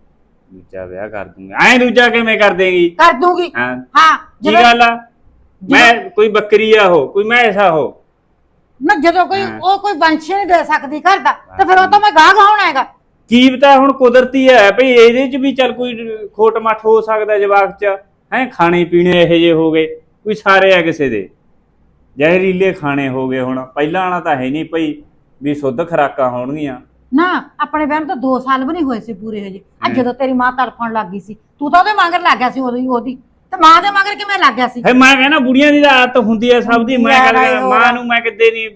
ਦੂਜਾ ਵਿਆਹ ਕਰ ਦੂੰਗਾ। ਐਂ ਦੂਜਾ ਕਿਵੇਂ ਕਰ ਦੇਂਗੀ?
ਕਰ ਦੂੰਗੀ।
ਹਾਂ।
ਹਾਂ
ਕੀ
ਜਦੋਂ
ਗੱਲ ਆ? ਮੈਂ ਕੋਈ ਬੱਕਰੀ ਆ ਹੋ ਕੋਈ ਮੈਂ ਐਸਾ ਹੋ
ਨਾ ਜਦੋਂ ਕੋਈ
ਹਾਂ।
ਉਹ ਕੋਈ ਵੰਸ਼ ਨਹੀਂ ਦੇ ਸਕਦੀ ਘਰ ਦਾ ਤੇ ਫਿਰ ਉਹ ਤਾਂ ਮੈਂ ਗਾਹ ਗਾਉਣਾ ਹੈਗਾ।
ਕੀ ਪਤਾ ਹੁਣ ਕੁਦਰਤੀ ਹੈ ਭਈ ਇਹਦੇ ਚ ਵੀ ਚੱਲ ਕੋਈ ਖੋਟ ਮੱਠ ਹੋ ਸਕਦਾ ਜਵਾਕ ਚ। ਹੈ ਖਾਣੇ ਪੀਣੇ ਇਹੋ ਜਿਹੇ ਹੋ ਗਏ ਕੋਈ ਸਾਰੇ ਆ ਕਿਸੇ ਦੇ। ਜ਼ਹਿਰੀਲੇ ਖਾਣੇ ਹੋ ਗਏ ਹੁਣ। ਪਹਿਲਾਂ ਵਾਲਾ ਤਾਂ ਹੈ ਨਹੀਂ ਭਈ ਵੀ ਸੁੱਧ ਖਰਾਕਾਂ ਹੋਣਗੀਆਂ।
ਨਾ ਆਪਣੇ ਵਿਆਹ ਨੂੰ ਤਾਂ 2 ਸਾਲ ਵੀ ਨਹੀਂ ਹੋਏ ਸੀ ਪੂਰੇ ਹਜੇ।
ਹਮ।
ਜਦੋਂ ਤੇਰੀ ਮਾਂ ਤੜਫਣ ਲੱਗ ਗਈ ਸੀ ਤੂੰ ਤਾਂ ਉਹਦੇ ਮਗਰ ਲੱਗ ਗਿਆ ਸੀ ਉਹਦੀ ਉਹਦੀ। ਤੇ ਮਾਂ ਦੇ ਮਗਰ ਕਿਵੇਂ ਲੱਗ ਗਿਆ ਸੀ?
ਫੇ ਮੈਂ ਕਹਿੰਦਾ ਬੁੜੀਆਂ ਦੀ ਤਾਂ ਆਦਤ ਹੁੰਦੀ ਹੈ ਸਭ ਦੀ। ਮੈਂ
ਆਏ
ਮਾਂ ਨੂੰ ਮੈਂ ਕਿਤੇ ਨਹੀਂ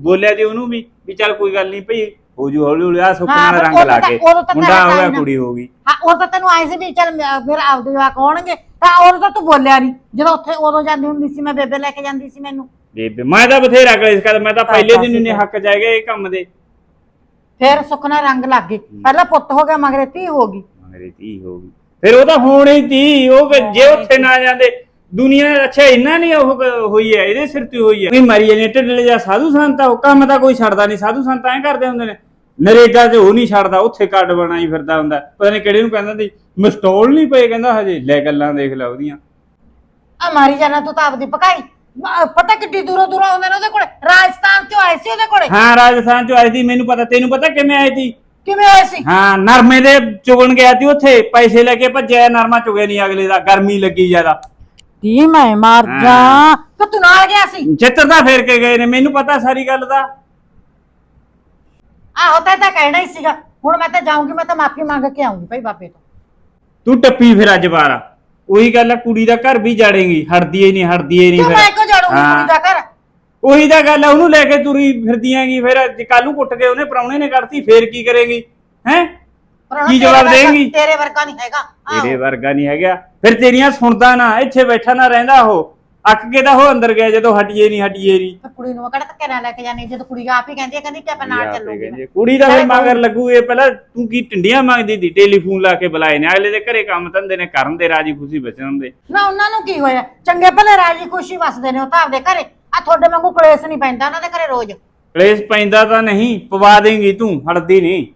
ਬੋਲਿਆ ਜੀ ਉਹਨੂੰ ਵੀ ਵੀ ਚੱਲ ਕੋਈ ਗੱਲ ਨਹੀਂ ਭਈ ਹੋ ਜੂ ਹੌਲੀ ਹੌਲੀ ਆ
ਹਾਂ,
ਨਾਲ ਰੰਗ ਲਾ ਕੇ। ਮੁੰਡਾ ਹੋਇਆ। ਕੁੜੀ ਹੋ ਗਈ।
ਹਾਂ ਉਹ ਤਾਂ ਤੈਨੂੰ ਆਏ ਸੀ ਵੀ ਚੱਲ ਫਿਰ ਆਪਦੇ ਜਵਾਕ ਆਉਣਗੇ ਤਾਂ ਉਦੋਂ ਤਾਂ ਤੂੰ ਬੋਲਿਆ ਨਹੀਂ। ਜਦੋਂ ਉੱਥੇ ਉਦੋਂ ਜਾਂਦੀ ਹੁੰਦੀ ਸੀ ਮੈਂ ਬੇਬੇ ਲੈ ਕੇ ਜਾਂਦੀ ਸੀ ਮੈਨੂੰ।
ਬੇਬੇ ਮੈਂ ਤਾਂ ਬਥੇਰਾ ਕਲੇਸ਼ ਕਰ ਮੈਂ ਤਾਂ ਪਹਿਲੇ ਦਿਨ ਹੀ ਨੇ ਹੱਕ ਜਾਏਗਾ ਇਹ ਕੰਮ ਦੇ।
ਫਿਰ ਨਾਲ ਰੰਗ ਲੱਗ ਗਏ। ਪਹਿਲਾਂ ਪੁੱਤ ਹੋ ਗਿਆ ਮਗਰੇ ਧੀ ਹੋ ਗਈ।
ਮੰਗਰੀ ਧੀ ਹੋ ਗਈ। ਫਿਰ ਉਹ ਤਾਂ ਹੋਣੀ ਤੀ ਉਹ ਜੇ ਉੱਥੇ ਨਾ ਜਾਂਦੇ ਦੁਨੀਆ ਅੱਛਾ ਇੰਨਾ ਨਹੀਂ ਉਹ ਕ- ਹੋਈ ਹੈ ਇਹਦੇ ਸਿਰ ਤੇ ਹੋਈ ਹੈ। ਕੋਈ ਮਰੀ ਜਾਨੇ ਢਿੱਲੇ ਜਾਂ ਸਾਧੂ ਸੰਤ ਆ ਉਹ ਕੰਮ ਤਾਂ ਕੋਈ ਛੱਡਦਾ ਨਹੀਂ ਸਾਧੂ ਸੰਤ ਐਂ ਕਰਦੇ ਹੁੰਦੇ ਨੇ। ਨਰੇਗਾ 'ਚ ਉਹ ਨਹੀਂ ਛੱਡਦਾ ਉੱਥੇ ਕੱਢ ਬਣਾਈ ਫਿਰਦਾ ਹੁੰਦਾ। ਪਤਾ ਨਹੀਂ ਕਿਹੜੇ ਨੂੰ ਕਹਿੰਦਾ ਸੀ ਮਸਟੋਲ ਨਹੀਂ ਪਏ ਕਹਿੰਦਾ ਹਜੇ ਲੈ ਗੱਲਾਂ ਦੇਖ ਲੈ ਉਹਦੀਆਂ।
ਆ ਮਾਰੀ ਜਾਣਾ ਤੂੰ ਤਾਂ ਆਪਦੀ ਪਕਾਈ ਮ- ਪਤਾ ਕਿੱਡੀ ਦੂਰੋਂ ਦੂਰੋਂ ਆਉਂਦੇ ਨੇ ਉਹਦੇ ਕੋਲੇ? ਰਾਜਸਥਾਨ ਚੋਂ ਆਏ ਸੀ ਉਹਦੇ ਕੋਲੇ?
ਹਾਂ ਰਾਜਸਥਾਨ 'ਚ ਆਈ ਸੀ ਮੈਨੂੰ ਪਤਾ ਤੈਨੂੰ ਪਤਾ ਕਿਵੇਂ ਆਈ ਸੀ?
ਕਿਵੇਂ ਹੋਏ ਸੀ?
ਹਾਂ ਨਰਮੇ ਦੇ ਚੁਗਣ ਗਿਆ ਸੀ ਉੱਥੇ ਪੈਸੇ ਲੈ ਕੇ ਭੱਜਿਆ ਨਰਮਾ ਚੁਗਿਆ ਨਹੀਂ ਅਗਲੇ ਦਾ ਗਰਮੀ ਲੱਗੀ ਜ਼ਿਆਦਾ।
ਕੀ ਮੈਂ ਮਰ
ਹਾਂ।
ਜਾ। ਤੂੰ ਨਾਲ ਗਿਆ ਸੀ?
ਚਿੱਤਰ ਤਾਂ ਫੇਰ ਕੇ ਗਏ ਨੇ ਮੈਨੂੰ ਪਤਾ ਸਾਰੀ ਗੱਲ ਦਾ।
ਆਹੋ ਤਾਂ ਇਹ ਤਾਂ ਕਹਿਣਾ ਹੀ ਸੀਗਾ। ਹੁਣ ਮੈਂ ਤਾਂ ਜਾਊਂਗੀ ਮੈਂ ਤਾਂ ਮਾਫੀ ਮੰਗ ਕੇ ਆਉਂਗੀ ਭਾਈ ਬਾਪੇ ਤੋਂ।
ਤੂੰ ਟੱਪੀ ਫਿਰ ਅੱਜ ਬਾਰਾ ਉਹੀ ਗੱਲ ਆ ਕੁੜੀ ਦਾ ਘਰ ਵੀ ਜਾੜੇਗੀ ਹਟਦੀ ਏ ਨਹੀਂ ਹਟਦੀ ਏ ਨਹੀਂ
ਕਿਉਂ ਮੈਂ ਕਿਉਂ ਜਾੜੂੰਗੀ
ਹਾਂ।
ਕੁੜੀ ਦਾ ਘਰ
ਉਹੀ ਤਾਂ ਗੱਲ ਆ ਉਹਨੂੰ ਲੈ ਕੇ ਤੁਰੀ ਫਿਰਦੀਆਂਗੀ ਫਿਰ ਜੇ ਕੱਲ ਨੂੰ ਕੁੱਟ ਕੇ ਉਹਨੇ ਪ੍ਰਾਹੁਣੇ ਨੇ ਕੱਢਤੀ ਫੇਰ ਕੀ ਕਰੇਗੀ? ਹੈ? ਕੀ
ਤੇਰੇ
ਜਵਾਬ
ਵਰਗਾ-
ਦੇਂਗੀ?
ਤੇਰੇ ਵਰਗਾ ਨਹੀਂ ਹੈਗਾ।
ਤੇਰੇ। ਵਰਗਾ ਨਹੀਂ ਹੈਗਾ। ਫਿਰ ਤੇਰੀਆਂ ਸੁਣਦਾ ਨਾ ਇੱਥੇ ਬੈਠਾ ਨਾ ਰਹਿੰਦਾ ਉਹ। ਅੱਕ ਕੇ ਤਾਂ ਉਹ ਅੰਦਰ ਗਿਆ ਜਦੋਂ ਹਟੀਏ ਨਹੀਂ ਹਟੀਏ ਨਹੀਂ
ਫਿਰ ਕੁੜੀ ਨੂੰ ਕਿਹੜਾ ਧੱਕੇ ਨਾਲ ਲੈ ਕੇ ਜਾਣੀ ਜਦੋਂ ਕੁੜੀ ਆਪ ਹੀ ਕਹਿੰਦੀ ਹੈ ਕਹਿੰਦੀ ਕਿ ਆਪਾਂ ਨਾਲ ਚੱਲੂਗੇ।
ਕੁੜੀ ਦਾ ਫਿਰ ਮਗਰ ਲੱਗੂ ਇਹ ਪਹਿਲਾਂ ਤੂੰ ਕੀ ਟਿੰਡੀਆਂ ਮੰਗਦੀ ਸੀ? ਟੈਲੀਫੋਨ ਲਾ ਕੇ ਬੁਲਾਏ ਨੇ। ਅਗਲੇ ਦੇ ਘਰੇ ਕੰਮ ਧੰਦੇ ਨੇ ਕਰਨ ਦੇ ਰਾਜੀ ਖੁਸ਼ੀ ਬਚਣ ਦੇ।
ਨਾ ਉਹਨਾਂ ਨੂੰ ਕੀ ਹੋਇਆ? ਚੰਗੇ ਭਲੇ ਰਾਜੀ ਖੁਸ਼ੀ ਵਸਦੇ ਨੇ ਉਹ ਤਾਂ ਆਪਦੇ ਘਰੇ। ਆ ਤੁਹਾਡੇ ਵਾਂਗੂ ਕਲੇਸ਼ ਨਹੀਂ ਪੈਂਦਾ ਉਹਨਾਂ ਦੇ ਘਰੇ ਰੋਜ਼।
ਕਲੇਸ਼ ਪੈਂਦਾ ਤਾਂ ਨਹੀਂ ਪਵਾ ਦੇਂਗੀ ਤੂੰ ਹਟਦੀ ਨਹੀਂ।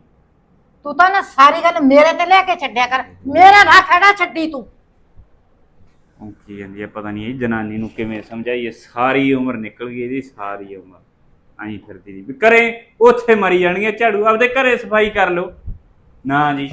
ਤੂੰ ਤਾਂ ਨਾ ਸਾਰੀ ਗੱਲ ਮੇਰੇ ਤੇ ਲੈ ਕੇ ਛੱਡਿਆ ਕਰ। ਮੇਰਾ ਨਾ ਖੜਾ ਛੱਡੀ ਤੂੰ।
ਕੀ ਜਾਂਦੀ ਹੈ ਪਤਾ ਨਹੀਂ ਇਹ ਜਨਾਨੀ ਨੂੰ ਕਿਵੇਂ ਸਮਝਾਈਏ। ਸਾਰੀ ਉਮਰ ਨਿਕਲ ਗਈ ਇਹਦੀ ਸਾਰੀ ਉਮਰ। ਆਈ ਫਿਰਦੀ ਦੀ ਵੀ ਕਰੇ ਉੱਥੇ ਮਰੀ ਜਾਣਗੀਆਂ ਝਾੜੂ ਆਪਦੇ ਘਰੇ ਸਫ਼ਾਈ ਕਰ ਲਓ। ਨਾ ਜੀ।